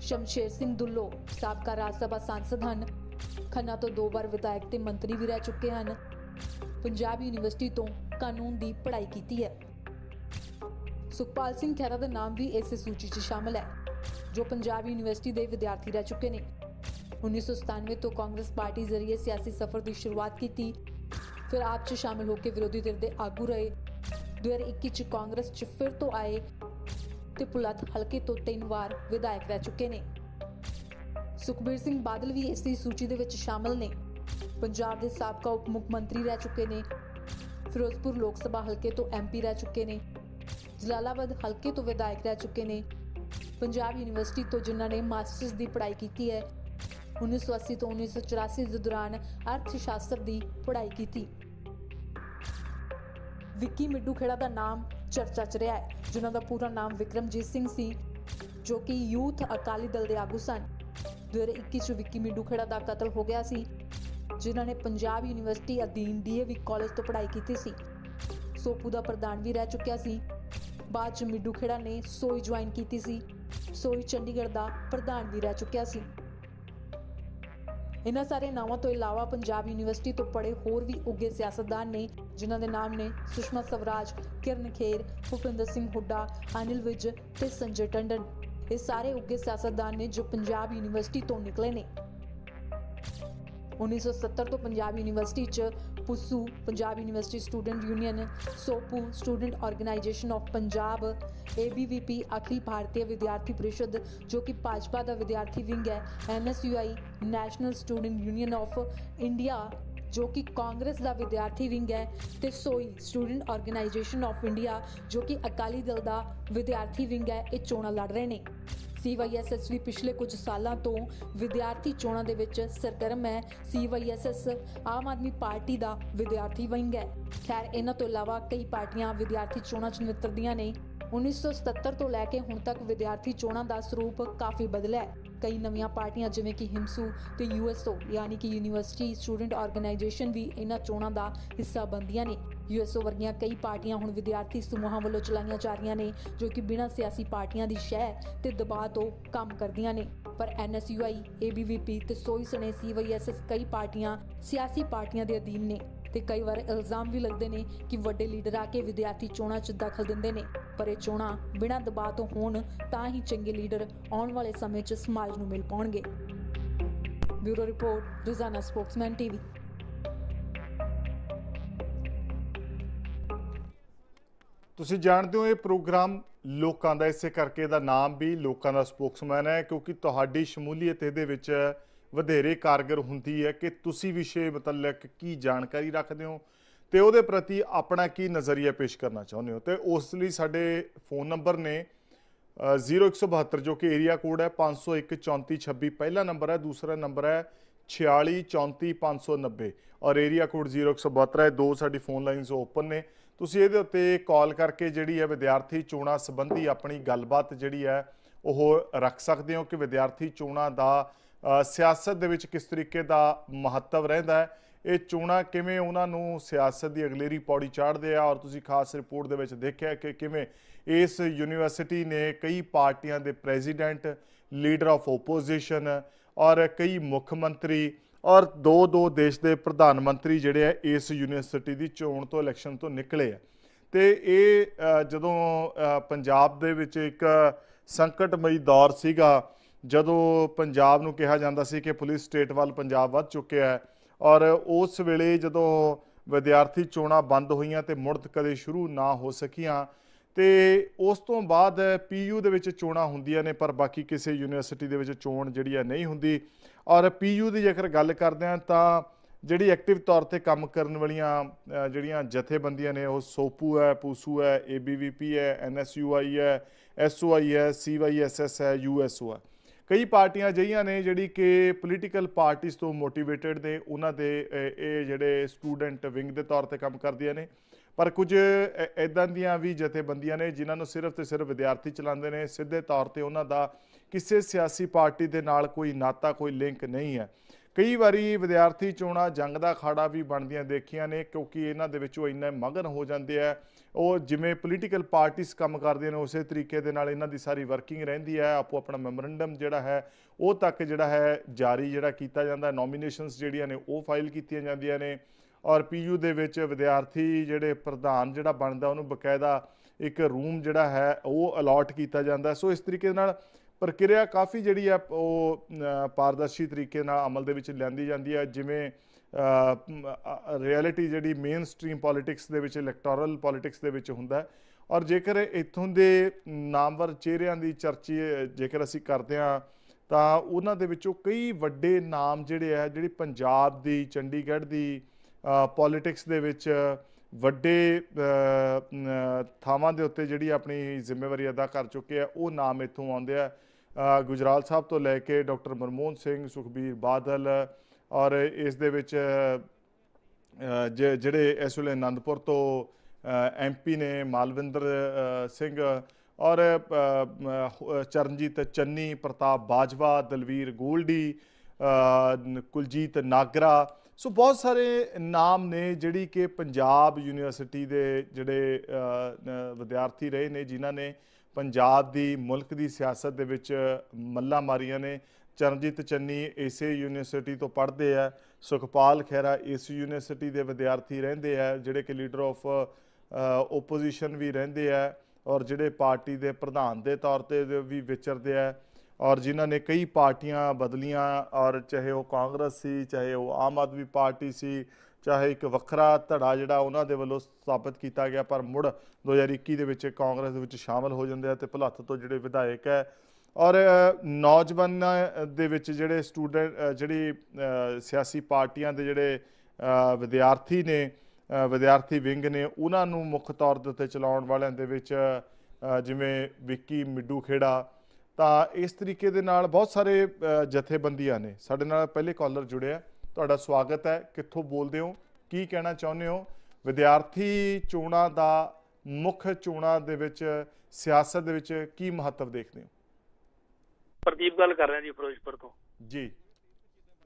ਸ਼ਮਸ਼ੇਰ ਸਿੰਘ ਦੁੱਲੋ, ਸਾਬਕਾ ਰਾਜ ਸਭਾ ਸਾਂਸਦ ਹਨ, ਖੰਨਾ ਤੋਂ ਦੋ ਵਾਰ ਵਿਧਾਇਕ ਤੇ ਮੰਤਰੀ ਵੀ ਰਹਿ ਚੁੱਕੇ ਹਨ, ਪੰਜਾਬ ਯੂਨੀਵਰਸਿਟੀ ਤੋਂ ਕਾਨੂੰਨ ਦੀ ਪੜ੍ਹਾਈ ਕੀਤੀ ਹੈ। ਸੁਖਪਾਲ ਸਿੰਘ ਖਹਿਰਾ ਦਾ ਨਾਮ ਵੀ ਇਸ ਸੂਚੀ 'ਚ ਸ਼ਾਮਲ ਹੈ, ਜੋ ਪੰਜਾਬ ਯੂਨੀਵਰਸਿਟੀ ਦੇ ਵਿਦਿਆਰਥੀ ਰਹਿ ਚੁੱਕੇ ਨੇ। 1997 ਤੋਂ ਕਾਂਗਰਸ ਪਾਰਟੀ ਜ਼ਰੀਏ ਸਿਆਸੀ ਸਫ਼ਰ ਦੀ ਸ਼ੁਰੂਆਤ ਕੀਤੀ। ਫਿਰ ਆਪ 'ਚ ਸ਼ਾਮਲ ਹੋ ਕੇ ਵਿਰੋਧੀ ਧਿਰ ਦੇ ਆਗੂ ਰਹੇ। 2021 ਚ ਕਾਂਗਰਸ 'ਚ ਫਿਰ ਤੋਂ ਆਏ ਤੇ ਪੁਲਤ ਹਲਕੇ ਤੋਂ ਤਿੰਨ ਵਾਰ ਵਿਧਾਇਕ ਰਹਿ ਚੁੱਕੇ ਨੇ। ਸੁਖਬੀਰ ਸਿੰਘ ਬਾਦਲ ਵੀ ਇਸ ਦੀ ਸੂਚੀ ਦੇ ਵਿੱਚ ਸ਼ਾਮਲ ਨੇ। ਪੰਜਾਬ ਦੇ ਸਾਬਕਾ ਉਪ ਮੁੱਖ ਮੰਤਰੀ ਰਹਿ ਚੁੱਕੇ ਨੇ। ਫਿਰੋਜ਼ਪੁਰ ਲੋਕ ਸਭਾ ਹਲਕੇ ਤੋਂ ਐਮਪੀ ਰਹਿ ਚੁੱਕੇ ਨੇ। ਜਲਾਲਾਬਾਦ ਹਲਕੇ ਤੋਂ ਵਿਧਾਇਕ ਰਹਿ ਚੁੱਕੇ ਨੇ। ਪੰਜਾਬ ਯੂਨੀਵਰਸਿਟੀ ਤੋਂ ਜਿਨ੍ਹਾਂ ਨੇ ਮਾਸਟਰਸ ਦੀ ਪੜ੍ਹਾਈ ਕੀਤੀ ਹੈ 1980 ਤੋਂ 1984 ਦੇ ਦੌਰਾਨ ਅਰਥ ਸ਼ਾਸਤਰ ਦੀ ਪੜ੍ਹਾਈ ਕੀਤੀ। ਵਿੱਕੀ ਮਿੱਡੂ ਖੇੜਾ ਦਾ ਨਾਮ ਚਰਚਾ 'ਚ ਰਿਹਾ ਹੈ, ਜਿਨ੍ਹਾਂ ਦਾ ਪੂਰਾ ਨਾਮ ਵਿਕਰਮਜੀਤ ਸਿੰਘ ਸੀ, ਜੋ ਕਿ ਯੂਥ ਅਕਾਲੀ ਦਲ ਦੇ ਆਗੂ ਸਨ। 2021 ਚ ਵਿੱਕੀ ਮਿੱਡੂ ਖੇੜਾ ਦਾ ਕਤਲ ਹੋ ਗਿਆ ਸੀ, ਜਿਨ੍ਹਾਂ ਨੇ ਪੰਜਾਬ ਯੂਨੀਵਰਸਿਟੀ ਅਧੀਨ ਡੀਏਵੀ ਕਾਲਜ ਤੋਂ ਪੜ੍ਹਾਈ ਕੀਤੀ ਸੀ। ਸੋਪੂ ਦਾ ਪ੍ਰਧਾਨ ਵੀ ਰਹਿ ਚੁੱਕਿਆ ਸੀ। ਬਾਅਦ ਚ ਮਿੱਡੂ ਖੇੜਾ ਨੇ ਸੋਈ ਜੁਆਇਨ ਕੀਤੀ ਸੀ। ਸੋਈ ਚੰਡੀਗੜ੍ਹ ਦਾ ਪ੍ਰਧਾਨ ਵੀ ਰਹਿ ਚੁੱਕਿਆ ਸੀ। ਇਹਨਾਂ ਸਾਰੇ ਨਾਵਾਂ ਤੋਂ ਇਲਾਵਾ ਪੰਜਾਬ ਯੂਨੀਵਰਸਿਟੀ ਤੋਂ ਪੜ੍ਹੇ ਹੋਰ ਵੀ ਉੱਗੇ ਸਿਆਸਤਦਾਨ ਨੇ, ਜਿਨ੍ਹਾਂ ਦੇ ਨਾਮ ਨੇ ਸੁਸ਼ਮਾ ਸਵਰਾਜ, ਕਿਰਨ ਖੇਰ, ਭੁਪਿੰਦਰ ਸਿੰਘ ਹੁੱਡਾ, ਅਨਿਲ ਵਿਜ ਤੇ ਸੰਜੇ ਟੰਡਨ। ਇਹ ਸਾਰੇ ਉੱਗੇ ਸਿਆਸਤਦਾਨ ਨੇ ਜੋ ਪੰਜਾਬ ਯੂਨੀਵਰਸਿਟੀ ਤੋਂ ਨਿਕਲੇ ਨੇ। 1970 ਤੋਂ ਪੰਜਾਬ ਯੂਨੀਵਰਸਿਟੀ ਚ PUSU Punjab university student union, SOPU student organisation of Punjab ABVP Akhil Bharatiya Vidyarthi Parishad, ਜੋ ਕਿ ਭਾਜਪਾ ਦਾ ਵਿਦਿਆਰਥੀ ਵਿੰਗ ਹੈ NSUI national student union of India ਜੋ ਕਿ ਕਾਂਗਰਸ ਦਾ ਵਿਦਿਆਰਥੀ ਵਿੰਗ ਹੈ ਤੇ ਸੋਈ ਸਟੂਡੈਂਟ ਆਰਗੇਨਾਈਜੇਸ਼ਨ ਆਫ ਇੰਡੀਆ, ਜੋ ਕਿ ਅਕਾਲੀ ਦਲ ਦਾ ਵਿਦਿਆਰਥੀ ਵਿੰਗ ਹੈ, ਇਹ ਚੋਣਾਂ ਲੜ ਰਹੇ ਨੇ। ਸੀਵਾਈਐਸਐਸ ਵੀ ਪਿਛਲੇ ਕੁਝ ਸਾਲਾਂ ਤੋਂ ਵਿਦਿਆਰਥੀ ਚੋਣਾਂ ਦੇ ਵਿੱਚ ਸਰਗਰਮ ਹੈ। ਸੀਵਾਈਐਸਐਸ ਆਮ ਆਦਮੀ ਪਾਰਟੀ ਦਾ ਵਿਦਿਆਰਥੀ ਵਿੰਗ ਹੈ। ਖੈਰ, ਇਹਨਾਂ ਤੋਂ ਇਲਾਵਾ ਕਈ ਪਾਰਟੀਆਂ ਵਿਦਿਆਰਥੀ ਚੋਣਾਂ 'ਚ ਨਿਤਰਦੀਆਂ ਨੇ। 1977 ਤੋਂ ਲੈ ਕੇ ਹੁਣ ਤੱਕ ਵਿਦਿਆਰਥੀ ਚੋਣਾਂ ਦਾ ਸਰੂਪ ਕਾਫੀ ਬਦਲਿਆ ਹੈ। ਕਈ ਨਵੀਆਂ ਪਾਰਟੀਆਂ ਜਿਵੇਂ ਕਿ ਹਿਮਸੂ ਤੇ ਯੂਐਸਓ ਯਾਨੀ ਕਿ ਯੂਨੀਵਰਸਿਟੀ ਸਟੂਡੈਂਟ ਆਰਗੇਨਾਈਜੇਸ਼ਨ ਵੀ ਇਹਨਾਂ ਚੋਣਾਂ ਦਾ ਹਿੱਸਾ ਬਣਦੀਆਂ ਨੇ। ਯੂਐਸਓ ਵਰਗੀਆਂ ਕਈ ਪਾਰਟੀਆਂ ਹੁਣ ਵਿਦਿਆਰਥੀ ਸਮੂਹਾਂ ਵੱਲੋਂ ਚਲਾਈਆਂ ਜਾ ਰਹੀਆਂ ਨੇ, ਜੋ ਕਿ ਬਿਨਾਂ ਸਿਆਸੀ ਪਾਰਟੀਆਂ ਦੀ ਸ਼ਹਿ ਤੇ ਦਬਾਅ ਤੋਂ ਕੰਮ ਕਰਦੀਆਂ ਨੇ। ਪਰ ਐਨਐਸਯੂਆਈ ਏਬੀਵੀਪੀ ਤੇ ਸੋਈ ਸਣੇ ਸੀਵਾਈਐਸਐਸ ਕਈ ਪਾਰਟੀਆਂ ਸਿਆਸੀ ਪਾਰਟੀਆਂ ਦੇ ਅਧੀਨ ਨੇ। ਤੇ ਕਈ ਵਾਰ ਇਲਜ਼ਾਮ ਵੀ ਲੱਗਦੇ ਨੇ ਕਿ ਵੱਡੇ ਲੀਡਰ ਆ ਕੇ ਵਿਦਿਆਰਥੀ ਚੋਣਾਂ 'ਚ ਦਖਲ ਦਿੰਦੇ ਨੇ। ਪਰ ਇਹ ਚੋਣਾਂ ਬਿਨਾਂ ਦਬਾਅ ਤੋਂ ਹੋਣ, ਤਾਂ ਹੀ ਚੰਗੇ ਲੀਡਰ ਆਉਣ ਵਾਲੇ ਸਮੇਂ 'ਚ ਸਮਾਜ ਨੂੰ ਮਿਲ ਪਾਉਣਗੇ। Bureau report, Rozana Spokesman TV. ਤੁਸੀਂ ਜਾਣਦੇ ਹੋ ਇਹ ਪ੍ਰੋਗਰਾਮ ਲੋਕਾਂ ਦਾ, ਇਸੇ ਕਰਕੇ ਇਹਦਾ ਨਾਮ ਵੀ ਲੋਕਾਂ ਦਾ ਸਪੋਕਸਮੈਨ ਹੈ, ਕਿਉਂਕਿ ਤੁਹਾਡੀ ਸ਼ਮੂਲੀਅਤ ਇਹਦੇ ਵਿੱਚ ਵਧੇਰੇ ਕਾਰਗਰ ਹੁੰਦੀ ਹੈ ਕਿ ਤੁਸੀਂ ਵਿਸ਼ੇ ਮੁਤਲਕ ਕੀ ਜਾਣਕਾਰੀ ਰੱਖਦੇ ਹੋ ਤੇ ਉਹਦੇ ਪ੍ਰਤੀ ਆਪਣਾ ਕੀ ਨਜ਼ਰੀਆ ਪੇਸ਼ ਕਰਨਾ ਚਾਹੁੰਦੇ ਹੋ? ਤੇ ਉਸ ਲਈ ਸਾਡੇ ਫੋਨ ਨੰਬਰ ਨੇ ਅ, 0172 ਜੋ ਕਿ ਏਰੀਆ ਕੋਡ ਹੈ 501 3426 ਪਹਿਲਾ ਨੰਬਰ ਹੈ ਦੂਸਰਾ ਨੰਬਰ ਹੈ 46 34 590 ਔਰ ਏਰੀਆ ਕੋਡ 0172 ਹੈ ਦੋ ਸਾਡੀ ਫੋਨ ਲਾਈਨਸ ਓਪਨ ਨੇ। ਤੁਸੀਂ ਇਹਦੇ ਉੱਤੇ ਕਾਲ ਕਰਕੇ ਜਿਹੜੀ ਹੈ ਵਿਦਿਆਰਥੀ ਚੋਣਾਂ ਸੰਬੰਧੀ ਆਪਣੀ ਗੱਲਬਾਤ ਜਿਹੜੀ ਹੈ ਉਹ ਰੱਖ ਸਕਦੇ ਹੋ ਕਿ ਵਿਦਿਆਰਥੀ ਚੋਣਾਂ ਦਾ ਸਿਆਸਤ ਦੇ ਵਿੱਚ ਕਿਸ ਤਰੀਕੇ ਦਾ ਮਹੱਤਵ ਰਹਿੰਦਾ ਹੈ, ਇਹ ਚੋਣਾਂ ਕਿਵੇਂ ਉਹਨਾਂ ਨੂੰ ਸਿਆਸਤ ਦੀ ਅਗਲੇਰੀ ਪੌੜੀ ਚਾੜਦੇ ਆ ਔਰ ਤੁਸੀਂ ਖਾਸ ਰਿਪੋਰਟ ਦੇ ਵਿੱਚ ਦੇਖਿਆ ਕਿ ਕਿਵੇਂ ਇਸ ਯੂਨੀਵਰਸਿਟੀ ਨੇ ਕਈ ਪਾਰਟੀਆਂ ਦੇ ਪ੍ਰੈਜ਼ੀਡੈਂਟ, ਲੀਡਰ ਆਫ ਓਪੋਜੀਸ਼ਨ ਔਰ ਕਈ ਮੁੱਖ ਮੰਤਰੀ ਔਰ ਦੋ ਦੋ ਦੇਸ਼ ਦੇ ਪ੍ਰਧਾਨ ਮੰਤਰੀ ਜਿਹੜੇ ਆ ਇਸ ਯੂਨੀਵਰਸਿਟੀ ਦੀ ਚੋਣ ਤੋਂ ਇਲੈਕਸ਼ਨ ਤੋਂ ਨਿਕਲੇ ਆ। ਤੇ ਇਹ ਜਦੋਂ ਪੰਜਾਬ ਦੇ ਵਿੱਚ ਇੱਕ ਸੰਕਟਮਈ ਦੌਰ ਸੀਗਾ ਜਦੋਂ ਪੰਜਾਬ ਨੂੰ ਕਿਹਾ ਜਾਂਦਾ ਸੀ ਕਿ ਪੁਲਿਸ ਸਟੇਟ ਵੱਲ ਪੰਜਾਬ ਵੱਧ ਚੁੱਕਿਆ ਹੈ, ਔਰ ਉਸ ਵੇਲੇ ਜਦੋਂ ਵਿਦਿਆਰਥੀ ਚੋਣਾਂ ਬੰਦ ਹੋਈਆਂ ਤੇ ਮੁੜ ਕਦੇ ਸ਼ੁਰੂ ਨਾ ਹੋ ਸਕੀਆਂ, ਤੇ ਉਸ ਤੋਂ ਬਾਅਦ ਪੀਯੂ ਦੇ ਵਿੱਚ ਚੋਣਾਂ ਹੁੰਦੀਆਂ ਨੇ, ਪਰ ਬਾਕੀ ਕਿਸੇ ਯੂਨੀਵਰਸਿਟੀ ਦੇ ਵਿੱਚ ਚੋਣ ਜਿਹੜੀ ਹੈ ਨਹੀਂ ਹੁੰਦੀ। ਔਰ ਪੀਯੂ ਦੀ ਜੇਕਰ ਗੱਲ ਕਰਦੇ ਹਾਂ ਤਾਂ ਜਿਹੜੀ ਐਕਟਿਵ ਤੌਰ ਤੇ ਕੰਮ ਕਰਨ ਵਾਲੀਆਂ ਜਿਹੜੀਆਂ ਜਥੇਬੰਦੀਆਂ ਨੇ, ਉਹ ਸੋਪੂ ਹੈ, ਪੂਸੂ ਹੈ ਏਬੀਵੀਪੀ ਹੈ ਐਨਐਸਯੂਆਈ ਹੈ ਐਸਓਆਈ ਹੈ ਸੀਵਾਈਐਸਐਸ ਹੈ ਯੂਐਸਓ ਹੈ। ਕਈ ਪਾਰਟੀਆਂ ਅਜਿਹੀਆਂ ਨੇ ਜਿਹੜੀ ਕਿ ਪੋਲੀਟੀਕਲ ਪਾਰਟੀਆਂ ਤੋਂ ਮੋਟੀਵੇਟਡ ਨੇ, ਉਹਨਾਂ ਦੇ ਇਹ ਜਿਹੜੇ ਸਟੂਡੈਂਟ ਵਿੰਗ ਦੇ ਤੌਰ ਤੇ ਕੰਮ ਕਰਦੀਆਂ ਨੇ। ਪਰ ਕੁਝ ਇਦਾਂ ਦੀਆਂ ਵੀ ਜਥੇਬੰਦੀਆਂ ਨੇ ਜਿਨ੍ਹਾਂ ਨੂੰ ਸਿਰਫ ਤੇ ਸਿਰਫ ਵਿਦਿਆਰਥੀ ਚਲਾਉਂਦੇ ਨੇ, ਸਿੱਧੇ ਤੌਰ ਤੇ ਉਹਨਾਂ ਦਾ ਕਿਸੇ ਸਿਆਸੀ ਪਾਰਟੀ ਦੇ ਨਾਲ ਕੋਈ ਨਾਤਾ, ਕੋਈ ਲਿੰਕ ਨਹੀਂ ਹੈ। ਕਈ ਵਾਰੀ ਵਿਦਿਆਰਥੀ ਚੋਣਾਂ ਜੰਗ ਦਾ ਖਾੜਾ ਵੀ ਬਣਦੀਆਂ ਦੇਖੀਆਂ ਨੇ, ਕਿਉਂਕਿ ਇਹਨਾਂ ਦੇ ਵਿੱਚ ਉਹ ਇੰਨੇ ਮਗਨ ਹੋ ਜਾਂਦੇ ਆ ਉਹ ਜਿਵੇਂ ਪੋਲੀਟੀਕਲ ਪਾਰਟੀਆਂ ਕੰਮ ਕਰਦੀਆਂ ਨੇ, ਉਸੇ ਤਰੀਕੇ ਦੇ ਨਾਲ ਇਹਨਾਂ ਦੀ ਸਾਰੀ ਵਰਕਿੰਗ ਰਹਿੰਦੀ ਹੈ, ਆਪੋ ਆਪਣਾ ਮੈਮੋਰੈਂਡਮ ਜਿਹੜਾ ਹੈ, ਉਹ ਤੱਕ ਜਿਹੜਾ ਹੈ ਜਾਰੀ ਜਿਹੜਾ ਕੀਤਾ ਜਾਂਦਾ ਨੋਮੀਨੇਸ਼ਨਸ ਜਿਹੜੀਆਂ ਨੇ ਉਹ ਫਾਈਲ ਕੀਤੀਆਂ ਜਾਂਦੀਆਂ ਨੇ ਔਰ ਪੀਯੂ ਦੇ ਵਿੱਚ ਵਿਦਿਆਰਥੀ ਜਿਹੜੇ ਪ੍ਰਧਾਨ ਜਿਹੜਾ ਬਣਦਾ, ਉਹਨੂੰ ਬਕਾਇਦਾ ਇੱਕ ਰੂਮ ਜਿਹੜਾ ਹੈ, ਉਹ ਅਲਾਟ ਕੀਤਾ ਜਾਂਦਾ। ਸੋ ਇਸ ਤਰੀਕੇ ਨਾਲ ਪ੍ਰਕਿਰਿਆ ਕਾਫੀ ਜਿਹੜੀ ਆ ਉਹ ਪਾਰਦਰਸ਼ੀ ਤਰੀਕੇ ਨਾਲ ਅਮਲ ਦੇ ਵਿੱਚ ਲਿਆਂਦੀ ਜਾਂਦੀ ਹੈ, ਜਿਵੇਂ ਰਿਐਲਿਟੀ ਜਿਹੜੀ ਮੇਨ ਸਟ੍ਰੀਮ ਪੋਲਿਟਿਕਸ ਦੇ ਵਿੱਚ ਇਲੈਕਟੋਰਲ ਪੋਲਿਟਿਕਸ ਦੇ ਵਿੱਚ ਹੁੰਦਾ ਹੈ। ਔਰ ਜੇਕਰ ਇੱਥੋਂ ਦੇ ਨਾਮਵਰ ਚਿਹਰਿਆਂ ਦੀ ਚਰਚੀ, ਜੇਕਰ ਅਸੀਂ ਕਰਦੇ ਹਾਂ, ਤਾਂ ਉਹਨਾਂ ਦੇ ਵਿੱਚੋਂ ਕਈ ਵੱਡੇ ਨਾਮ ਜਿਹੜੇ ਆ, ਜਿਹੜੀ ਪੰਜਾਬ ਦੀ, ਚੰਡੀਗੜ੍ਹ ਦੀ ਪੋਲਿਟਿਕਸ ਦੇ ਵਿੱਚ ਵੱਡੇ ਥਾਵਾਂ ਦੇ ਉੱਤੇ ਜਿਹੜੀ ਆਪਣੀ ਜ਼ਿੰਮੇਵਾਰੀ ਅਦਾ ਕਰ ਚੁੱਕੇ ਆ, ਉਹ ਨਾਮ ਇੱਥੋਂ ਆਉਂਦੇ ਆ। ਗੁਜਰਾਲ ਸਾਹਿਬ ਤੋਂ ਲੈ ਕੇ ਡਾਕਟਰ ਮਨਮੋਹਨ ਸਿੰਘ, ਸੁਖਬੀਰ ਬਾਦਲ ਔਰ ਇਸ ਦੇ ਵਿੱਚ ਜਿਹੜੇ ਇਸ ਵੇਲੇ ਆਨੰਦਪੁਰ ਤੋਂ ਐਮਪੀ ਨੇ ਮਾਲਵਿੰਦਰ ਸਿੰਘ ਔਰ ਚਰਨਜੀਤ ਚੰਨੀ, ਪ੍ਰਤਾਪ ਬਾਜਵਾ, ਦਲਵੀਰ ਗੋਲਡੀ ਕੁਲਜੀਤ ਨਾਗਰਾ, ਸੋ ਬਹੁਤ ਸਾਰੇ ਨਾਮ ਨੇ ਜਿਹੜੀ ਕਿ ਪੰਜਾਬ ਯੂਨੀਵਰਸਿਟੀ ਦੇ ਜਿਹੜੇ ਵਿਦਿਆਰਥੀ ਰਹੇ ਨੇ, ਜਿਨ੍ਹਾਂ ਨੇ ਪੰਜਾਬ ਦੀ, ਮੁਲਕ ਦੀ ਸਿਆਸਤ ਦੇ ਵਿੱਚ ਮੱਲਾਂ ਮਾਰੀਆਂ ਨੇ। ਚਰਨਜੀਤ ਚੰਨੀ ਇਸੇ ਯੂਨੀਵਰਸਿਟੀ ਤੋਂ ਪੜ੍ਹਦੇ ਆ। ਸੁਖਪਾਲ ਖਹਿਰਾ ਇਸ ਯੂਨੀਵਰਸਿਟੀ ਦੇ ਵਿਦਿਆਰਥੀ ਰਹਿੰਦੇ ਆ, ਜਿਹੜੇ ਕਿ ਲੀਡਰ ਆਫ ਓਪੋਜੀਸ਼ਨ ਵੀ ਰਹਿੰਦੇ ਆ ਔਰ ਜਿਹੜੇ ਪਾਰਟੀ ਦੇ ਪ੍ਰਧਾਨ ਦੇ ਤੌਰ ਤੇ ਵੀ ਵਿਚਰਦੇ ਆ ਔਰ ਜਿਨ੍ਹਾਂ ਨੇ ਕਈ ਪਾਰਟੀਆਂ ਬਦਲੀਆਂ ਔਰ ਚਾਹੇ ਉਹ ਕਾਂਗਰਸ ਸੀ, ਚਾਹੇ ਉਹ ਆਮ ਆਦਮੀ ਪਾਰਟੀ ਸੀ, ਚਾਹੇ ਇੱਕ ਵੱਖਰਾ ਧੜਾ ਜਿਹੜਾ ਉਹਨਾਂ ਦੇ ਵੱਲੋਂ ਸਥਾਪਿਤ ਕੀਤਾ ਗਿਆ ਪਰ ਮੁੜ 2021 ਦੇ ਵਿੱਚ ਕਾਂਗਰਸ ਦੇ ਵਿੱਚ ਸ਼ਾਮਲ ਹੋ ਜਾਂਦੇ ਆ ਤੇ ਭੁਲੱਥ ਤੋਂ ਜਿਹੜੇ ਵਿਧਾਇਕ ਹੈ ਔਰ ਨੌਜਵਾਨਾਂ ਦੇ ਵਿੱਚ ਜਿਹੜੇ ਸਟੂਡੈਂਟ ਜਿਹੜੀ ਸਿਆਸੀ ਪਾਰਟੀਆਂ ਦੇ ਜਿਹੜੇ ਵਿਦਿਆਰਥੀ ਨੇ ਵਿਦਿਆਰਥੀ ਵਿੰਗ ਨੇ, ਉਹਨਾਂ ਨੂੰ ਮੁੱਖ ਤੌਰ ਦੇ ਉੱਤੇ ਚਲਾਉਣ ਵਾਲਿਆਂ ਦੇ ਵਿੱਚ ਜਿਵੇਂ ਵਿੱਕੀ ਮਿੱਡੂ ਖੇੜਾ, ਤਾਂ ਇਸ ਤਰੀਕੇ ਦੇ ਨਾਲ ਬਹੁਤ ਸਾਰੇ ਜਥੇਬੰਦੀਆਂ ਨੇ। ਸਾਡੇ ਨਾਲ ਪਹਿਲੇ ਕਾਲਰ ਜੁੜਿਆ ਤੁਹਾਡਾ ਸਵਾਗਤ ਹੈ। ਕਿੱਥੋਂ ਬੋਲਦੇ ਹੋ? ਕੀ ਕਹਿਣਾ ਚਾਹੁੰਦੇ ਹੋ? ਵਿਦਿਆਰਥੀ ਚੋਣਾਂ ਦਾ, ਮੁੱਖ ਚੋਣਾਂ ਦੇ ਵਿੱਚ, ਸਿਆਸਤ ਦੇ ਵਿੱਚ ਕੀ ਮਹੱਤਵ ਦੇਖਦੇ ਹੋ? ਪ੍ਰਦੀਪ ਗੱਲ ਕਰ ਰਿਹਾ ਜੀ ਫਿਰੋਜ਼ਪੁਰ ਤੋਂ। ਜੀ।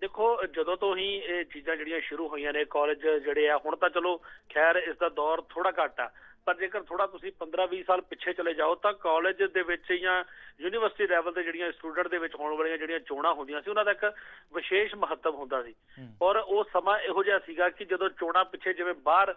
ਦੇਖੋ ਜਦੋਂ ਤੋਂ ਹੀ ਇਹ ਚੀਜ਼ਾਂ ਜਿਹੜੀਆਂ ਸ਼ੁਰੂ ਹੋਈਆਂ ਨੇ ਕਾਲਜ ਜਿਹੜੇ ਆ ਹੁਣ ਤਾਂ ਚਲੋ ਖੈਰ ਇਸ ਦਾ ਦੌਰ ਥੋੜਾ ਘੱਟ ਆ ਪਰ ਜੇਕਰ ਥੋੜਾ ਤੁਸੀਂ 15-20 ਸਾਲ ਪਿੱਛੇ ਚਲੇ ਜਾਓ ਤਾਂ ਕਾਲਜ ਦੇ ਵਿੱਚ ਜਾਂ ਯੂਨੀਵਰਸਿਟੀ ਲੈਵਲ ਤੇ ਜਿਹੜੀਆਂ ਸਟੂਡੈਂਟ ਦੇ ਵਿੱਚ ਹੋਣ ਵਾਲੀਆਂ ਜਿਹੜੀਆਂ ਚੋਣਾਂ ਹੁੰਦੀਆਂ ਸੀ ਉਹਨਾਂ ਦਾ ਇੱਕ ਵਿਸ਼ੇਸ਼ ਮਹੱਤਵ ਹੁੰਦਾ ਸੀ। ਔਰ ਉਹ ਸਮਾਂ ਇਹੋ ਜਿਹਾ ਸੀਗਾ ਕਿ ਜਦੋਂ ਚੋਣਾਂ ਪਿੱਛੇ ਜਿਵੇਂ ਬਾਹਰ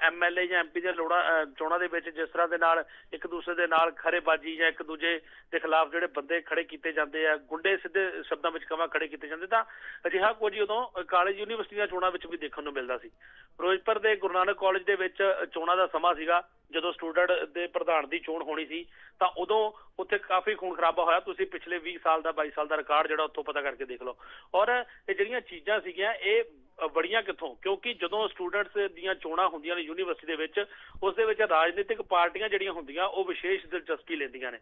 ਐਮਐਲਏ ਜਾਂ ਐਮਪੀ ਦੀਆਂ ਲੋੜਾਂ ਚੋਣਾਂ ਦੇ ਵਿੱਚ ਜਿਸ ਤਰ੍ਹਾਂ ਦੇ ਨਾਲ ਇੱਕ ਦੂਸਰੇ ਦੇ ਨਾਲ ਖਰੇਬਾਜੀ ਜਾਂ ਇੱਕ ਦੂਜੇ ਦੇ ਖਿਲਾਫ ਜਿਹੜੇ ਬੰਦੇ ਖੜੇ ਕੀਤੇ ਜਾਂਦੇ ਆ ਗੁੰਡੇ ਸਿੱਧੇ ਸ਼ਬਦਾਂ ਵਿੱਚ ਕਵਾਂ ਖੜੇ ਕੀਤੇ ਜਾਂਦੇ ਤਾਂ ਅਜਿਹਾ ਕੁਝ ਉਦੋਂ ਕਾਲਜ ਯੂਨੀਵਰਸਿਟੀ ਦੀਆਂ ਚੋਣਾਂ ਵਿੱਚ ਵੀ ਦੇਖਣ ਨੂੰ ਮਿਲਦਾ ਸੀ। ਫਿਰੋਜ਼ਪੁਰ ਦੇ ਗੁਰੂ ਨਾਨਕ ਕਾਲਜ ਦੇ ਵਿੱਚ ਚੋਣਾਂ ਦਾ ਸਮਾਂ ਸੀਗਾ। ਜਦੋਂ ਸਟੂਡੈਂਟ ਦੇ ਪ੍ਰਧਾਨ ਦੀ ਚੋਣ ਹੋਣੀ ਸੀ, ਤਾਂ ਉਦੋਂ ਉੱਥੇ ਕਾਫੀ ਖੂਨ ਖਰਾਬਾ ਹੋਇਆ। ਤੁਸੀਂ ਪਿਛਲੇ 20 ਸਾਲ ਦਾ 22 ਸਾਲ ਦਾ ਰਿਕਾਰਡ ਜਿਹੜਾ ਉੱਥੋਂ ਪਤਾ ਕਰਕੇ ਦੇਖ ਲਓ। ਔਰ ਇਹ ਜਿਹੜੀਆਂ ਚੀਜ਼ਾਂ ਸੀਗੀਆਂ, ਇਹ ਬੜੀਆਂ ਕਿੱਥੋਂ? ਕਿਉਂਕਿ ਜਦੋਂ ਸਟੂਡੈਂਟਸ ਦੀਆਂ ਚੋਣਾਂ ਹੁੰਦੀਆਂ ਨੇ ਯੂਨੀਵਰਸਿਟੀ ਦੇ ਵਿੱਚ, ਉਸ ਦੇ ਵਿੱਚ ਰਾਜਨੀਤਿਕ ਪਾਰਟੀਆਂ ਜਿਹੜੀਆਂ ਹੁੰਦੀਆਂ, ਉਹ ਵਿਸ਼ੇਸ਼ ਦਿਲਚਸਪੀ ਲੈਂਦੀਆਂ ਨੇ।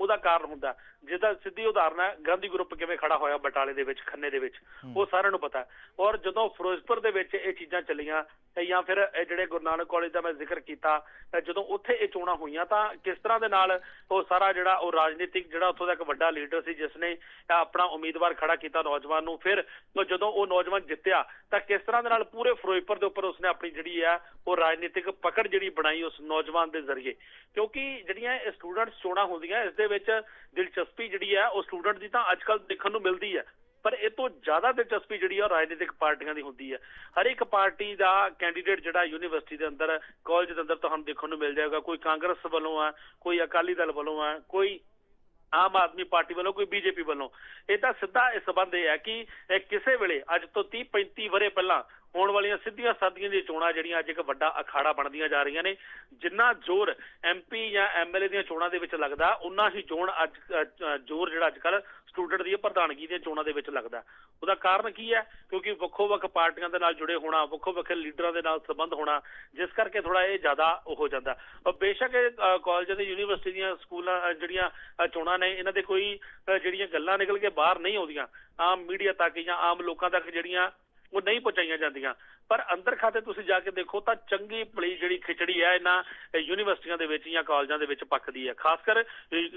ਉਹਦਾ ਕਾਰਨ ਹੁੰਦਾ। ਜਿਹਦਾ ਸਿੱਧੀ ਉਦਾਹਰਨ ਹੈ ਗਾਂਧੀ ਗਰੁੱਪ ਕਿਵੇਂ ਖੜਾ ਹੋਇਆ ਬਟਾਲੇ ਦੇ ਵਿੱਚ ਖੰਨੇ ਦੇ ਵਿੱਚ ਉਹ ਸਾਰਿਆਂ ਨੂੰ ਪਤਾ। ਔਰ ਜਦੋਂ ਫਿਰੋਜ਼ਪੁਰ ਦੇ ਵਿੱਚ ਇਹ ਚੀਜ਼ਾਂ ਚੱਲੀਆਂ ਤੇ ਜਾਂ ਫਿਰ ਇਹ ਜਿਹੜੇ ਗੁਰੂ ਨਾਨਕ ਕਾਲਜ ਦਾ ਮੈਂ ਜ਼ਿਕਰ ਕੀਤਾ ਤਾਂ ਜਦੋਂ ਉੱਥੇ ਇਹ ਚੋਣਾਂ ਹੋਈਆਂ ਤਾਂ ਕਿਸ ਤਰ੍ਹਾਂ ਦੇ ਨਾਲ ਉਹ ਸਾਰਾ ਜਿਹੜਾ ਉਹ ਰਾਜਨੀਤਿਕ ਜਿਹੜਾ ਉੱਥੋਂ ਦਾ ਇੱਕ ਵੱਡਾ ਲੀਡਰ ਸੀ ਜਿਸ ਨੇ ਆਪਣਾ ਉਮੀਦਵਾਰ ਖੜਾ ਕੀਤਾ ਨੌਜਵਾਨ ਨੂੰ ਫਿਰ ਜਦੋਂ ਉਹ ਨੌਜਵਾਨ ਜਿੱਤਿਆ ਤਾਂ ਕਿਸ ਤਰ੍ਹਾਂ ਦੇ ਨਾਲ ਪੂਰੇ ਫਿਰੋਜ਼ਪੁਰ ਦੇ ਉੱਪਰ ਉਸਨੇ ਆਪਣੀ ਜਿਹੜੀ ਆ ਉਹ ਰਾਜਨੀਤਿਕ ਪਕੜ ਜਿਹੜੀ ਬਣਾਈ ਉਸ ਨੌਜਵਾਨ ਦੇ ਜ਼ਰੀਏ। ਕਿਉਂਕਿ ਜਿਹੜੀਆਂ ਸਟੂਡੈਂਟਸ ਚੋਣਾਂ ਹੁੰਦੀਆਂ ਇਸ ਦੇ ਵਿੱਚ ਦਿਲਚਸਪੀ ਜਿਹੜੀ ਹੈ ਉਹ ਸਟੂਡੈਂਟ ਦੀ ਤਾਂ ਅੱਜਕੱਲ ਦੇਖਣ ਨੂੰ ਮਿਲਦੀ ਹੈ। ਪਰ ਇਹ ਤੋਂ ਜ਼ਿਆਦਾ ਦਿਲਚਸਪੀ ਜਿਹੜੀ ਆ ਰਾਜਨੀਤਿਕ ਪਾਰਟੀਆਂ ਦੀ ਹੁੰਦੀ ਹੈ। ਹਰ ਇੱਕ ਪਾਰਟੀ ਦਾ ਕੈਂਡੀਡੇਟ ਜਿਹੜਾ ਯੂਨੀਵਰਸਿਟੀ ਦੇ ਅੰਦਰ ਕਾਲਜ ਦੇ ਅੰਦਰ ਤੁਹਾਨੂੰ ਦੇਖਣ ਨੂੰ ਮਿਲ ਜਾਏਗਾ। ਕੋਈ ਕਾਂਗਰਸ ਵੱਲੋਂ ਆ ਕੋਈ ਅਕਾਲੀ ਦਲ ਵੱਲੋਂ ਆ ਕੋਈ ਆਮ ਆਦਮੀ ਪਾਰਟੀ ਵੱਲੋਂ, ਕੋਈ ਬੀਜੇਪੀ ਵੱਲੋਂ। ਇਹ ਤਾਂ ਸਿੱਧਾ ਇਸ ਸੰਬੰਧ ਇਹ ਹੈ ਕਿ ਕਿਸੇ ਵੇਲੇ, ਅੱਜ ਤੋਂ 30 35 ਵਰੇ ਪਹਿਲਾਂ ਹੋਣ ਵਾਲੀਆਂ ਸਿੱਧੀਆਂ ਸਾਦੀਆਂ ਦੀਆਂ ਚੋਣਾਂ ਜਿਹੜੀਆਂ ਅੱਜ ਇੱਕ ਵੱਡਾ ਅਖਾੜਾ ਬਣਦੀਆਂ ਜਾ ਰਹੀਆਂ ਨੇ, ਜਿੰਨਾ ਜ਼ੋਰ ਐਮਪੀ ਜਾਂ ਐਮਐਲਏ ਦੀਆਂ ਚੋਣਾਂ ਦੇ ਵਿੱਚ ਲੱਗਦਾ ਉਨਾ ਹੀ ਜ਼ੋਰ ਅੱਜ ਜ਼ੋਰ ਜਿਹੜਾ ਅੱਜ ਕੱਲ ਸਟੂਡੈਂਟ ਦੀ ਪ੍ਰਧਾਨਗੀ ਦੀਆਂ ਚੋਣਾਂ ਦੇ ਵਿੱਚ ਲੱਗਦਾ। ਉਹਦਾ ਕਾਰਨ ਕੀ ਹੈ? ਕਿਉਂਕਿ ਵੱਖੋ ਵੱਖ ਪਾਰਟੀਆਂ ਦੇ ਨਾਲ ਜੁੜੇ ਹੋਣਾ ਵੱਖੋ ਵੱਖ ਲੀਡਰਾਂ ਦੇ ਨਾਲ ਸੰਬੰਧ ਹੋਣਾ, ਜਿਸ ਕਰਕੇ ਥੋੜਾ ਇਹ ਜ਼ਿਆਦਾ ਹੋ ਜਾਂਦਾ। ਬੇਸ਼ੱਕ ਇਹ ਕਾਲਜਾਂ ਤੇ ਯੂਨੀਵਰਸਿਟੀ ਦੀਆਂ ਸਕੂਲਾਂ ਜਿਹੜੀਆਂ ਚੋਣਾਂ ਨੇ, ਇਹਨਾਂ ਦੇ ਕੋਈ ਜਿਹੜੀਆਂ ਗੱਲਾਂ ਨਿਕਲ ਕੇ ਬਾਹਰ ਨਹੀਂ ਆਉਂਦੀਆਂ, ਆਮ ਮੀਡੀਆ ਤੱਕ ਜਾਂ ਆਮ ਲੋਕਾਂ ਤੱਕ ਜਿਹੜੀਆਂ ਉਹ ਨਹੀਂ ਪਹੁੰਚਾਈਆਂ ਜਾਂਦੀਆਂ। ਪਰ ਅੰਦਰ ਖਾਤੇ ਤੁਸੀਂ ਜਾ ਕੇ ਦੇਖੋ ਤਾਂ ਚੰਗੀ ਭਲੀ ਜਿਹੜੀ ਖਿਚੜੀ ਹੈ ਇਹਨਾਂ ਯੂਨੀਵਰਸਿਟੀਆਂ ਦੇ ਵਿੱਚ ਜਾਂ ਕਾਲਜਾਂ ਦੇ ਵਿੱਚ ਪੱਕਦੀ ਹੈ। ਖਾਸ ਕਰ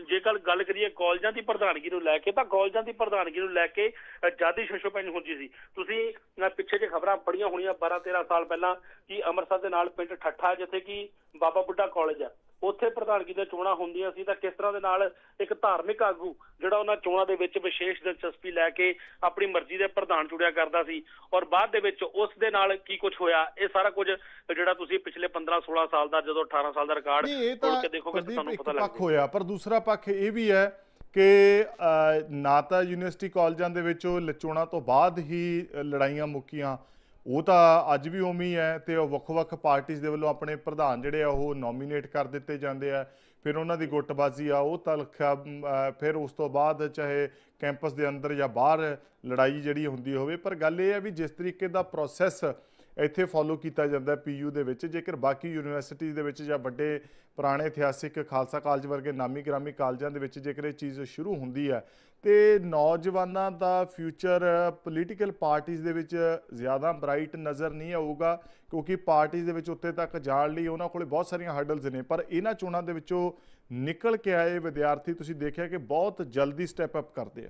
ਜੇਕਰ ਗੱਲ ਕਰੀਏ ਕਾਲਜਾਂ ਦੀ ਪ੍ਰਧਾਨਗੀ ਨੂੰ ਲੈ ਕੇ ਤਾਂ ਕਾਲਜਾਂ ਦੀ ਪ੍ਰਧਾਨਗੀ ਨੂੰ ਲੈ ਕੇ ਅ, ਜਿਆਦੀ ਸ਼ੋਸ਼ੋਪੈਨ ਹੁੰਦੀ ਸੀ। ਤੁਸੀਂ ਪਿੱਛੇ ਜੇ ਖਬਰਾਂ ਪੜੀਆਂ ਹੋਣੀਆਂ 12 13 ਸਾਲ ਪਹਿਲਾਂ ਕਿ ਅੰਮ੍ਰਿਤਸਰ ਦੇ ਨਾਲ ਪਿੰਡ ਠੱਠਾ ਜਿੱਥੇ ਕਿ ਬਾਬਾ ਬੁੱਢਾ ਕਾਲਜ ਹੈ। ਉੱਥੇ ਪ੍ਰਧਾਨਗੀ ਦੀਆਂ ਚੋਣਾਂ ਹੁੰਦੀਆਂ ਸੀ ਤਾਂ ਕਿਸ ਤਰ੍ਹਾਂ ਦੇ ਨਾਲ ਇੱਕ ਧਾਰਮਿਕ ਆਗੂ ਜਿਹੜਾ ਉਹਨਾਂ ਚੋਣਾਂ ਦੇ ਵਿੱਚ ਵਿਸ਼ੇਸ਼ ਦਿਲਚਸਪੀ ਲੈ ਕੇ ਆਪਣੀ ਮਰਜ਼ੀ ਦੇ ਪ੍ਰਧਾਨ ਚੁਣਿਆ ਕਰਦਾ ਸੀ ਔਰ ਬਾਅਦ ਦੇ ਵਿੱਚ ਉਸ ਦੇ ਨਾਲ ਕੀ ਕੁਝ ਹੋਇਆ ਇਹ ਸਾਰਾ ਕੁਝ ਜਿਹੜਾ ਤੁਸੀਂ ਪਿਛਲੇ 15 16 ਸਾਲ ਦਾ ਜਦੋਂ 18 ਸਾਲ ਦਾ ਰਿਕਾਰਡ ਖੋਲ ਕੇ ਦੇਖੋਗੇ ਤਾਂ ਤੁਹਾਨੂੰ ਪਤਾ ਪੱਖ ਲੱਗ ਜਾਏਗਾ। ਹੋਇਆ ਪਰ ਦੂਸਰਾ ਪੱਖ ਇਹ ਵੀ ਹੈ ਕਿ ਨਾ ਤਾਂ ਯੂਨੀਵਰਸਿਟੀ ਕਾਲਜਾਂ ਦੇ ਵਿੱਚ ਉਹ ਲਚੋਣਾ ਤੋਂ ਬਾਅਦ ਹੀ ਲੜਾਈਆਂ ਮੁੱਕੀਆਂ ਉਹ ਤਾਂ ਅੱਜ ਵੀ ਉਵੇਂ ਹੀ ਹੈ ਤੇ ਉਹ ਵੱਖ-ਵੱਖ ਪਾਰਟੀਆਂ ਦੇ ਵੱਲੋਂ ਆਪਣੇ ਪ੍ਰਧਾਨ ਜਿਹੜੇ ਆ ਉਹ ਨੋਮੀਨੇਟ ਕਰ ਦਿੱਤੇ ਜਾਂਦੇ ਆ। ਫਿਰ ਉਹਨਾਂ ਦੀ ਗੁੱਟਬਾਜ਼ੀ ਆ, ਉਹ ਤਲਖਾ ਫਿਰ ਉਸ ਤੋਂ ਬਾਅਦ ਚਾਹੇ ਕੈਂਪਸ ਦੇ ਅੰਦਰ ਜਾਂ ਬਾਹਰ ਲੜਾਈ ਜਿਹੜੀ ਹੁੰਦੀ ਹੋਵੇ, ਪਰ ਗੱਲ ਇਹ ਹੈ ਵੀ ਜਿਸ ਤਰੀਕੇ ਦਾ ਪ੍ਰੋਸੈਸ ਇੱਥੇ ਫੋਲੋ ਕੀਤਾ ਜਾਂਦਾ ਪੀਯੂ ਦੇ ਵਿੱਚ। ਜੇਕਰ ਬਾਕੀ ਯੂਨੀਵਰਸਿਟੀ ਦੇ ਵਿੱਚ ਜਾਂ ਵੱਡੇ ਪੁਰਾਣੇ ਇਤਿਹਾਸਿਕ ਖਾਲਸਾ ਕਾਲਜ ਵਰਗੇ ਨਾਮੀ ਗ੍ਰਾਮੀ ਕਾਲਜਾਂ ਦੇ ਵਿੱਚ ਜੇਕਰ ਇਹ ਚੀਜ਼ ਸ਼ੁਰੂ ਹੁੰਦੀ ਹੈ, ਤੇ ਨੌਜਵਾਨਾਂ ਦਾ ਫਿਊਚਰ ਪੋਲੀਟੀਕਲ ਪਾਰਟੀਆਂ ਦੇ ਵਿੱਚ ਜ਼ਿਆਦਾ ਬ੍ਰਾਈਟ ਨਜ਼ਰ ਨਹੀਂ ਆਊਗਾ, ਕਿਉਂਕਿ ਪਾਰਟੀਆਂ ਦੇ ਵਿੱਚ ਉੱਤੇ ਤੱਕ ਜਾਣ ਲਈ ਉਹਨਾਂ ਕੋਲੇ ਬਹੁਤ ਸਾਰੀਆਂ ਹਰਡਲਸ ਨੇ। ਪਰ ਇਹਨਾਂ ਚੋਣਾਂ ਦੇ ਵਿੱਚੋਂ ਨਿਕਲ ਕੇ ਆਏ ਵਿਦਿਆਰਥੀ ਤੁਸੀਂ ਦੇਖਿਆ ਕਿ ਬਹੁਤ ਜਲਦੀ ਸਟੈਪ ਅਪ ਕਰਦੇ ਆ।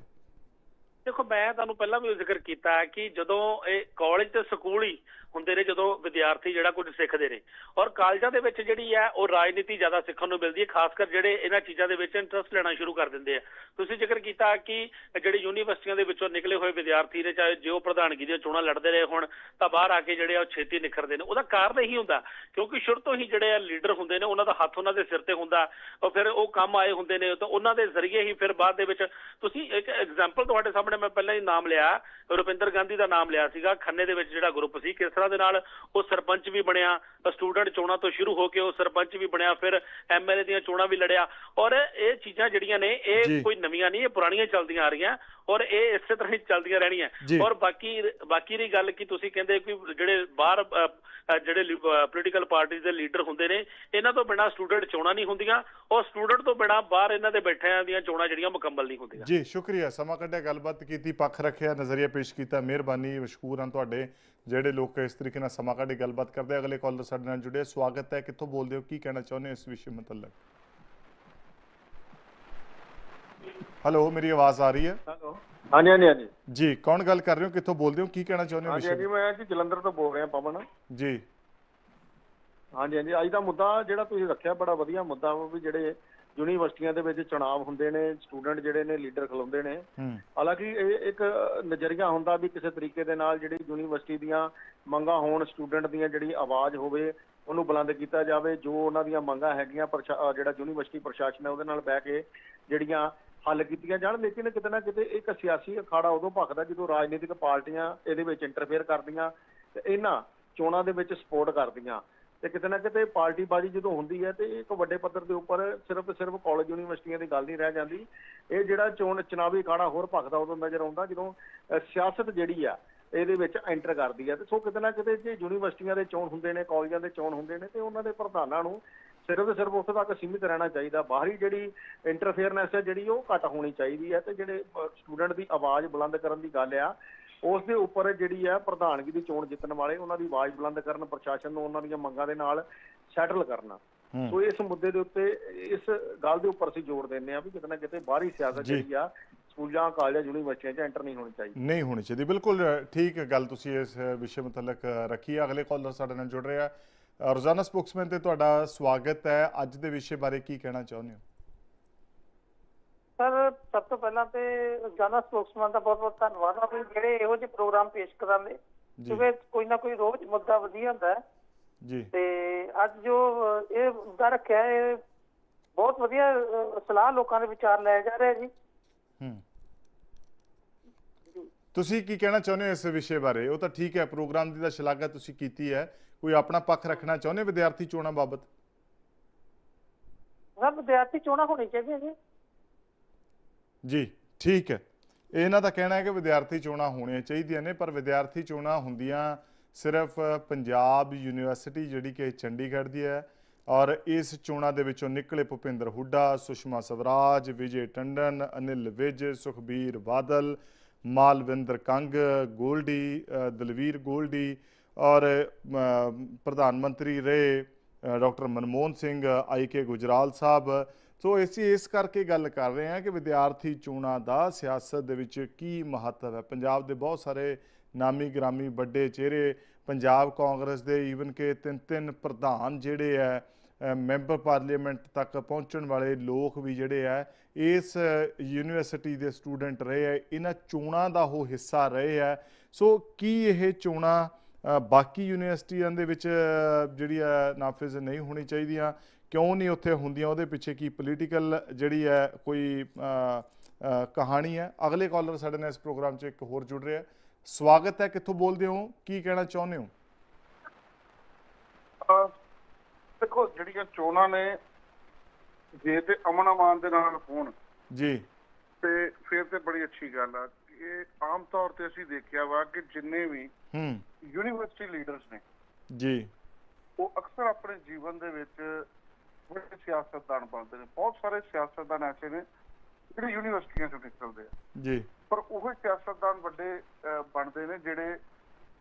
ਦੇਖੋ, ਮੈਂ ਤੁਹਾਨੂੰ ਪਹਿਲਾਂ ਵੀ ਜ਼ਿਕਰ ਕੀਤਾ ਕਿ ਜਦੋਂ ਇਹ ਕਾਲਜ ਤੇ ਸਕੂਲ ਹੀ ਹੁੰਦੇ ਨੇ ਜਦੋਂ ਵਿਦਿਆਰਥੀ ਜਿਹੜਾ ਕੁਝ ਸਿੱਖਦੇ ਨੇ। ਔਰ ਕਾਲਜਾਂ ਦੇ ਵਿੱਚ ਜਿਹੜੀ ਹੈ, ਉਹ ਰਾਜਨੀਤੀ ਜ਼ਿਆਦਾ ਸਿੱਖਣ ਨੂੰ ਮਿਲਦੀ ਹੈ, ਖਾਸ ਕਰ ਜਿਹੜੇ ਇਹਨਾਂ ਚੀਜ਼ਾਂ ਦੇ ਵਿੱਚ ਇੰਟਰਸਟ ਲੈਣਾ ਸ਼ੁਰੂ ਕਰ ਦਿੰਦੇ ਆ। ਤੁਸੀਂ ਜ਼ਿਕਰ ਕੀਤਾ ਕਿ ਜਿਹੜੇ ਯੂਨੀਵਰਸਿਟੀਆਂ ਦੇ ਵਿੱਚੋਂ ਨਿਕਲੇ ਹੋਏ ਵਿਦਿਆਰਥੀ ਨੇ, ਚਾਹੇ ਜੋ ਪ੍ਰਧਾਨਗੀ ਦੀਆਂ ਚੋਣਾਂ ਲੜਦੇ ਰਹੇ ਹੁਣ, ਤਾਂ ਬਾਹਰ ਆ ਕੇ ਜਿਹੜੇ ਆ ਉਹ ਛੇਤੀ ਨਿਖਰਦੇ ਨੇ। ਉਹਦਾ ਕਾਰਨ ਇਹੀ ਹੁੰਦਾ, ਕਿਉਂਕਿ ਸ਼ੁਰੂ ਤੋਂ ਹੀ ਜਿਹੜੇ ਆ ਲੀਡਰ ਹੁੰਦੇ ਨੇ, ਉਹਨਾਂ ਦਾ ਹੱਥ ਉਹਨਾਂ ਦੇ ਸਿਰ ਤੇ ਹੁੰਦਾ, ਉਹ ਫਿਰ ਉਹ ਕੰਮ ਆਏ ਹੁੰਦੇ ਨੇ, ਤਾਂ ਉਹਨਾਂ ਦੇ ਜ਼ਰੀਏ ਹੀ ਫਿਰ ਬਾਅਦ ਦੇ ਵਿੱਚ ਤੁਸੀਂ ਇੱਕ ਐਗਜ਼ਾਮਪਲ ਤੁਹਾਡੇ ਸਾਹਮਣੇ ਮੈਂ ਪਹਿਲਾਂ ਹੀ ਨਾਮ ਲਿਆ, ਰੁਪਿੰਦਰ ਗਾਂਧੀ ਦਾ ਨਾਮ ਲਿਆ ਸੀਗਾ, ਖੰਨੇ ਦੇ ਵਿੱਚ ਜਿਹੜਾ ਗਰੁੱਪ ਸੀ ਕਿਸ ਤਰ੍ਹਾਂ ਦੇ ਨਾਲ ਉਹ ਸਰਪੰਚ ਵੀ ਬਣਿਆ ਸਟੂਡੈਂਟ ਚੋਣਾਂ ਤੋਂ ਸ਼ੁਰੂ ਹੋ ਕੇ ਉਹ ਸਰਪੰਚ ਵੀ ਬਣਿਆ ਫਿਰ ਐਮਐਲਏ ਦੀਆਂ ਚੋਣਾਂ ਵੀ ਲੜਿਆ ਔਰ ਇਹ ਚੀਜ਼ਾਂ ਜਿਹੜੀਆਂ ਨੇ। ਇਹ ਕੋਈ ਨਵੀਆਂ ਨਹੀਂ ਇਹ ਪੁਰਾਣੀਆਂ ਚੱਲਦੀਆਂ ਆ ਰਹੀਆਂ ਔਰ ਇਹ ਇਸੇ ਤਰ੍ਹਾਂ ਹੀ ਚੱਲਦੀਆਂ। ਰਹਿਣੀਆਂ ਔਰ ਬਾਕੀ ਬਾਕੀ ਦੀ ਗੱਲ ਕੀ ਤੁਸੀਂ ਕਹਿੰਦੇ ਕਿ ਜਿਹੜੇ ਬਾਹਰ ਜਿਹੜੇ ਪੋਲੀਟੀਕਲ ਪਾਰਟੀਆਂ ਦੇ ਲੀਡਰ ਹੁੰਦੇ ਨੇ ਇਹਨਾਂ ਤੋਂ ਬਿਨਾ ਸਟੂਡੈਂਟ ਚੋਣਾਂ ਨਹੀਂ ਹੁੰਦੀਆਂ ਔਰ ਸਟੂਡੈਂਟ ਤੋਂ ਬਿਨਾ ਬਾਹਰ ਇਹਨਾਂ ਦੇ ਬੈਠਿਆਂ ਦੀਆਂ ਚੋਣਾਂ ਜਿਹੜੀਆਂ ਮੁਕੰਮਲ ਨਹੀਂ ਹੁੰਦੀਆਂ ਜੀ ਸ਼ੁਕਰੀਆ ਸਮਾਂ ਕੱਢਿਆ ਗੱਲਬਾਤ ਕੀਤੀ ਪੱਖ ਰੱਖਿਆ ਨਜ਼ਰੀਆ ਪੇਸ਼ ਕੀਤਾ ਮਿਹਰਬਾਨੀ ਮਸ਼ਕੂਰ ਹਾਂ ਤੁਹਾਡੇ ਜਿਹੜੇ ਲੋਕ ਇਸ ਤਰੀਕੇ ਨਾਲ ਸਮਾਂ ਕੱਢ ਕੇ ਗੱਲਬਾਤ ਕਰਦੇ ਆ। ਅਗਲੇ ਕਾਲਰ ਸਾਡੇ ਨਾਲ ਜੁੜੇ ਸਵਾਗਤ ਹੈ ਕਿੱਥੋਂ ਬੋਲਦੇ ਹੋ ਕੀ ਕਹਿਣਾ ਚਾਹੁੰਦੇ ਹੋ ਇਸ ਵਿਸ਼ੇ ਮੁਤਲਕ? ਹੈਲੋ ਮੇਰੀ ਆਵਾਜ਼ ਆ ਰਹੀ ਹੈ? ਹੈਲੋ ਹਾਂਜੀ ਹਾਂਜੀ ਹਾਂਜੀ। ਜੀ ਕੌਣ ਗੱਲ ਕਰ ਰਹੇ ਹੋ ਕਿੱਥੋਂ ਬੋਲਦੇ ਹੋ ਕੀ ਕਹਿਣਾ ਚਾਹੁੰਦੇ ਹੋ ਵਿਸ਼ੇ ਹਾਂਜੀ ਮੈਂ ਜੀ ਜਲੰਧਰ ਤੋਂ ਬੋਲ ਰਿਹਾ ਪਵਨ। ਜੀ। ਹਾਂਜੀ ਹਾਂਜੀ ਅੱਜ ਦਾ ਮੁੱਦਾ ਜਿਹੜਾ ਤੁਸੀਂ ਰੱਖਿਆ ਬੜਾ ਵਧੀਆ ਮੁੱਦਾ ਵੀ ਜਿਹੜੇ ਯੂਨੀਵਰਸਿਟੀਆਂ ਦੇ ਵਿੱਚ ਚੁਣਾਵ ਹੁੰਦੇ ਨੇ ਸਟੂਡੈਂਟ ਜਿਹੜੇ ਨੇ ਲੀਡਰ ਖਲੋਂਦੇ ਨੇ। ਹਾਲਾਂਕਿ ਇਹ ਇੱਕ ਨਜ਼ਰੀਆ ਹੁੰਦਾ ਵੀ ਕਿਸੇ ਤਰੀਕੇ ਦੇ ਨਾਲ ਜਿਹੜੀ ਯੂਨੀਵਰਸਿਟੀ ਦੀਆਂ ਮੰਗਾਂ ਹੋਣ ਸਟੂਡੈਂਟ ਦੀਆਂ ਜਿਹੜੀ ਆਵਾਜ਼ ਹੋਵੇ ਉਹਨੂੰ ਬੁਲੰਦ ਕੀਤਾ ਜਾਵੇ ਜੋ ਉਹਨਾਂ ਦੀਆਂ ਮੰਗਾਂ ਹੈਗੀਆਂ ਜਿਹੜਾ ਯੂਨੀਵਰਸਿਟੀ ਪ੍ਰਸ਼ਾਸਨ ਹੈ ਉਹਦੇ ਨਾਲ ਬਹਿ ਕੇ ਜਿਹੜੀਆਂ ਹੱਲ ਕੀਤੀਆਂ ਜਾਣ ਲੇਕਿਨ ਕਿਤੇ ਨਾ ਕਿਤੇ ਇੱਕ ਸਿਆਸੀ ਅਖਾੜਾ ਉਦੋਂ ਭਖਦਾ ਜਦੋਂ ਰਾਜਨੀਤਿਕ ਪਾਰਟੀਆਂ ਇਹਦੇ ਵਿੱਚ ਇੰਟਰਫੇਅਰ ਕਰਦੀਆਂ ਤੇ ਇਹਨਾਂ ਚੋਣਾਂ ਦੇ ਵਿੱਚ ਸਪੋਰਟ ਕਰਦੀਆਂ। ਤੇ ਕਿਤੇ ਨਾ ਕਿਤੇ ਪਾਰਟੀਬਾਜ਼ੀ ਜਦੋਂ ਹੁੰਦੀ ਹੈ ਤੇ ਇਹ ਇੱਕ ਵੱਡੇ ਪੱਧਰ ਦੇ ਉੱਪਰ ਸਿਰਫ ਤੇ ਸਿਰਫ ਕਾਲਜ ਯੂਨੀਵਰਸਿਟੀਆਂ ਦੀ ਗੱਲ ਨਹੀਂ ਰਹਿ ਜਾਂਦੀ। ਇਹ ਜਿਹੜਾ ਚੋਣ ਚੁਣਾਵੀ ਅਖਾੜਾ ਹੋਰ ਭਖਦਾ ਉਦੋਂ ਨਜ਼ਰ ਆਉਂਦਾ ਜਦੋਂ ਸਿਆਸਤ ਜਿਹੜੀ ਆ, ਇਹਦੇ ਵਿੱਚ ਐਂਟਰ ਕਰਦੀ ਹੈ ਤੇ ਸੋ ਕਿਤੇ ਨਾ ਕਿਤੇ ਜੇ ਯੂਨੀਵਰਸਿਟੀਆਂ ਦੇ ਚੋਣ ਹੁੰਦੇ ਨੇ ਕਾਲਜਾਂ ਦੇ ਚੋਣ ਹੁੰਦੇ ਨੇ, ਤੇ ਉਹਨਾਂ ਦੇ ਪ੍ਰਧਾਨਾਂ ਨੂੰ ਸਿਰਫ ਤੇ ਸਿਰਫ ਉੱਥੇ ਤੱਕ ਸੀਮਿਤ ਰਹਿਣਾ ਚਾਹੀਦਾ। ਬਾਹਰੀ ਜਿਹੜੀ ਇੰਟਰਫੇਅਰਨੈਂਸ ਹੈ ਜਿਹੜੀ ਉਹ ਘੱਟ ਹੋਣੀ ਚਾਹੀਦੀ ਹੈ ਤੇ ਜਿਹੜੇ ਸਟੂਡੈਂਟ ਦੀ ਆਵਾਜ਼ ਬੁਲੰਦ ਕਰਨ ਦੀ ਗੱਲ ਆ ਉਸ ਦੇ ਉੱਪਰ ਜਿਹੜੀ ਆ ਪ੍ਰਧਾਨਗੀ ਦੀ ਚੋਣ ਜਿੱਤਣ ਵਾਲੇ ਉਹਨਾਂ ਦੀ ਆਵਾਜ਼ ਬੁਲੰਦ ਕਰਨ ਪ੍ਰਸ਼ਾਸਨ ਨੂੰ ਉਹਨਾਂ ਦੀਆਂ ਮੰਗਾਂ ਦੇ ਨਾਲ ਸੈਟਲ ਕਰਨਾ। ਹੂੰ। ਸੋ ਇਸ ਮੁੱਦੇ ਦੇ ਉੱਤੇ ਇਸ ਗੱਲ ਦੇ ਉੱਪਰ ਅਸੀਂ ਜ਼ੋਰ ਦਿੰਦੇ ਆ ਵੀ ਕਿਤੇ ਨਾ ਕਿਤੇ ਬਾਹਰੀ ਸਿਆਸਤ। ਜਿਹੜੀ ਆ ਸਕੂਲਾਂ ਕਾਲਜਾਂ ਯੂਨੀਵਰਸਿਟੀਆਂ 'ਚ ਐਂਟਰ ਨਹੀਂ ਹੋਣੀ ਚਾਹੀਦੀ। ਨਹੀਂ ਹੋਣੀ ਚਾਹੀਦੀ। ਬਿਲਕੁਲ ਠੀਕ ਗੱਲ ਤੁਸੀਂ ਇਸ ਵਿਸ਼ੇ ਮੁਤਲਕ ਰੱਖੀ ਹੈ ਅਗਲੇ ਕਾਲਰ ਸਾਡੇ ਨਾਲ ਜੁੜ ਰਿਹਾ। ਰੋਜ਼ਾਨਾ ਸਪੋਕਸਮੈਨ ਤੇ ਤੁਹਾਡਾ ਸਵਾਗਤ ਹੈ। ਅੱਜ ਦੇ ਵਿਸ਼ੇ ਬਾਰੇ ਕੀ ਕਹਿਣਾ ਚਾਹੁੰਦੇ ਹੋ? ਸਰ ਸਭ ਤੋਂ ਪਹਿਲਾਂ ਤੇ ਜਾਨਾ ਸਪੋਕਸਮੈਨ ਦਾ ਬਹੁਤ ਬਹੁਤ ਧੰਨਵਾਦ। ਆ ਵੀ ਜਿਹੜੇ ਇਹੋ ਜਿਹੇ ਪ੍ਰੋਗਰਾਮ ਪੇਸ਼ ਕਰਾਂਦੇ ਕਿਉਂਕਿ ਕੋਈ ਨਾ ਕੋਈ ਰੋਜ਼ ਮੁੱਦਾ ਵਧੀਆ ਹੁੰਦਾ ਹੈ। ਜੀ। ਤੇ ਅੱਜ ਜੋ ਇਹ ਮੁੱਦਾ ਰੱਖਿਆ ਇਹ ਬਹੁਤ ਵਧੀਆ ਸਲਾਹ ਲੋਕਾਂ ਦੇ ਵਿਚਾਰ ਲੈ ਜਾ ਰਿਹਾ ਜੀ। ਹੂੰ। ਤੁਸੀਂ ਕੀ ਕਹਿਣਾ ਚਾਹੁੰਦੇ ਹੋ ਇਸ ਵਿਸ਼ੇ ਬਾਰੇ? ਉਹ ਤਾਂ ਠੀਕ ਹੈ ਪ੍ਰੋਗਰਾਮ ਦੀ ਤਾਂ ਸ਼ਲਾਘਾ ਤੁਸੀਂ ਕੀਤੀ ਹੈ। ਕੋਈ ਆਪਣਾ ਪੱਖ ਰੱਖਣਾ ਚਾਹੁੰਦੇ ਵਿਦਿਆਰਥੀ ਚੋਣਾਂ ਬਾਬਤ? ਸਭ ਵਿਦਿਆਰਥੀ ਚੋਣਾਂ ਹੋਣੀ ਚਾਹੀਦੀਆਂ ਜੀ। ਜੀ ਠੀਕ ਹੈ। ਇਹਨਾਂ ਦਾ ਕਹਿਣਾ ਹੈ ਕਿ ਵਿਦਿਆਰਥੀ ਚੋਣਾਂ ਹੋਣੀਆਂ ਚਾਹੀਦੀਆਂ ਨੇ ਪਰ ਵਿਦਿਆਰਥੀ ਚੋਣਾਂ ਹੁੰਦੀਆਂ ਸਿਰਫ ਪੰਜਾਬ ਯੂਨੀਵਰਸਿਟੀ ਜਿਹੜੀ ਕਿ ਚੰਡੀਗੜ੍ਹ ਦੀ ਹੈ ਔਰ ਇਸ ਚੋਣਾਂ ਦੇ ਵਿੱਚੋਂ ਨਿਕਲੇ ਭੁਪਿੰਦਰ ਹੁੱਡਾ ਸੁਸ਼ਮਾ ਸਵਰਾਜ ਵਿਜੇ ਟੰਡਨ ਅਨਿਲ ਵਿਜ ਸੁਖਬੀਰ ਬਾਦਲ ਮਾਲਵਿੰਦਰ ਕੰਗ ਗੋਲਡੀ ਦਲਵੀਰ ਗੋਲਡੀ ਔਰ ਪ੍ਰਧਾਨ ਮੰਤਰੀ ਰਹੇ ਅ, doctor Manmohan Singh I K Gujral sahib ਸੋ ਅਸੀਂ ਇਸ ਕਰਕੇ ਗੱਲ ਕਰ ਰਹੇ ਹਾਂ ਕਿ ਵਿਦਿਆਰਥੀ ਚੋਣਾਂ ਦਾ ਸਿਆਸਤ ਦੇ ਵਿੱਚ ਕੀ ਮਹੱਤਵ ਹੈ। ਪੰਜਾਬ ਦੇ ਬਹੁਤ ਸਾਰੇ ਨਾਮੀ ਗ੍ਰਾਮੀ ਵੱਡੇ ਚਿਹਰੇ, ਪੰਜਾਬ ਕਾਂਗਰਸ ਦੇ ਈਵਨ ਕਿ ਤਿੰਨ ਤਿੰਨ ਪ੍ਰਧਾਨ ਜਿਹੜੇ ਹੈ ਮੈਂਬਰ ਪਾਰਲੀਮੈਂਟ ਤੱਕ ਪਹੁੰਚਣ ਵਾਲੇ ਲੋਕ ਵੀ ਜਿਹੜੇ ਹੈ, ਇਸ ਯੂਨੀਵਰਸਿਟੀ ਦੇ ਸਟੂਡੈਂਟ ਰਹੇ ਹੈ, ਇਹਨਾਂ ਚੋਣਾਂ ਦਾ ਉਹ ਹਿੱਸਾ ਰਹੇ ਹੈ। ਸੋ ਕੀ ਇਹ ਚੋਣਾਂ ਬਾਕੀ ਯੂਨੀਵਰਸਿਟੀਆਂ ਦੇ ਵਿੱਚ ਜਿਹੜੀ ਹੈ, ਨਾਫਿਜ਼ ਨਹੀਂ ਹੋਣੀ ਚਾਹੀਦੀਆਂ ਕਿਉਂ ਨਹੀਂ ਉੱਥੇ ਹੁੰਦੀਆਂ? ਉਹਦੇ ਪਿੱਛੇ ਕੀ ਪੋਲੀਟੀਕਲ ਜਿਹੜੀ ਹੈ ਕੋਈ ਕਹਾਣੀ ਹੈ? ਅਗਲੇ ਕਾਲਰ ਸਾਡੇ ਨਾਲ ਇਸ ਪ੍ਰੋਗਰਾਮ 'ਚ ਇੱਕ ਹੋਰ ਜੁੜ ਰਿਹਾ ਸਵਾਗਤ ਹੈ। ਕਿੱਥੋਂ ਬੋਲਦੇ ਹੋ? ਕੀ ਕਹਿਣਾ ਚਾਹੁੰਦੇ ਹੋ? ਦੇਖੋ ਜਿਹੜੀਆਂ ਚੋਣਾਂ ਨੇ ਜੇ ਤੇ ਅਮਨ ਅਮਾਨ ਦੇ ਨਾਲ ਹੋਣ ਜੀ। ਤੇ ਫਿਰ ਤੇ ਬੜੀ ਅੱਛੀ ਗੱਲ ਆ। ਇਹ ਆਮ ਤੌਰ ਤੇ ਅਸੀਂ ਦੇਖਿਆ ਵਾ ਕਿ ਜਿੰਨੇ ਵੀ ਹੂੰ। ਯੂਨੀਵਰਸਿਟੀ ਲੀਡਰਸ ਨੇ ਜੀ। ਉਹ ਅਕਸਰ ਆਪਣੇ ਜੀਵਨ ਦੇ ਵਿੱਚ ਬੜੇ ਸਿਆਸਤਦਾਨ ਬਣਦੇ ਨੇ ਬਹੁਤ ਸਾਰੇ ਸਿਆਸਤਦਾਨ ਐਸੇ ਨੇ ਜਿਹੜੇ ਯੂਨੀਵਰਸਿਟੀਆਂ ਚੋਂ ਨਿਕਲਦੇ ਆ। ਜੀ। ਪਰ ਉਹ ਸਿਆਸਤਦਾਨ ਵੱਡੇ ਬਣਦੇ ਨੇ ਜਿਹੜੇ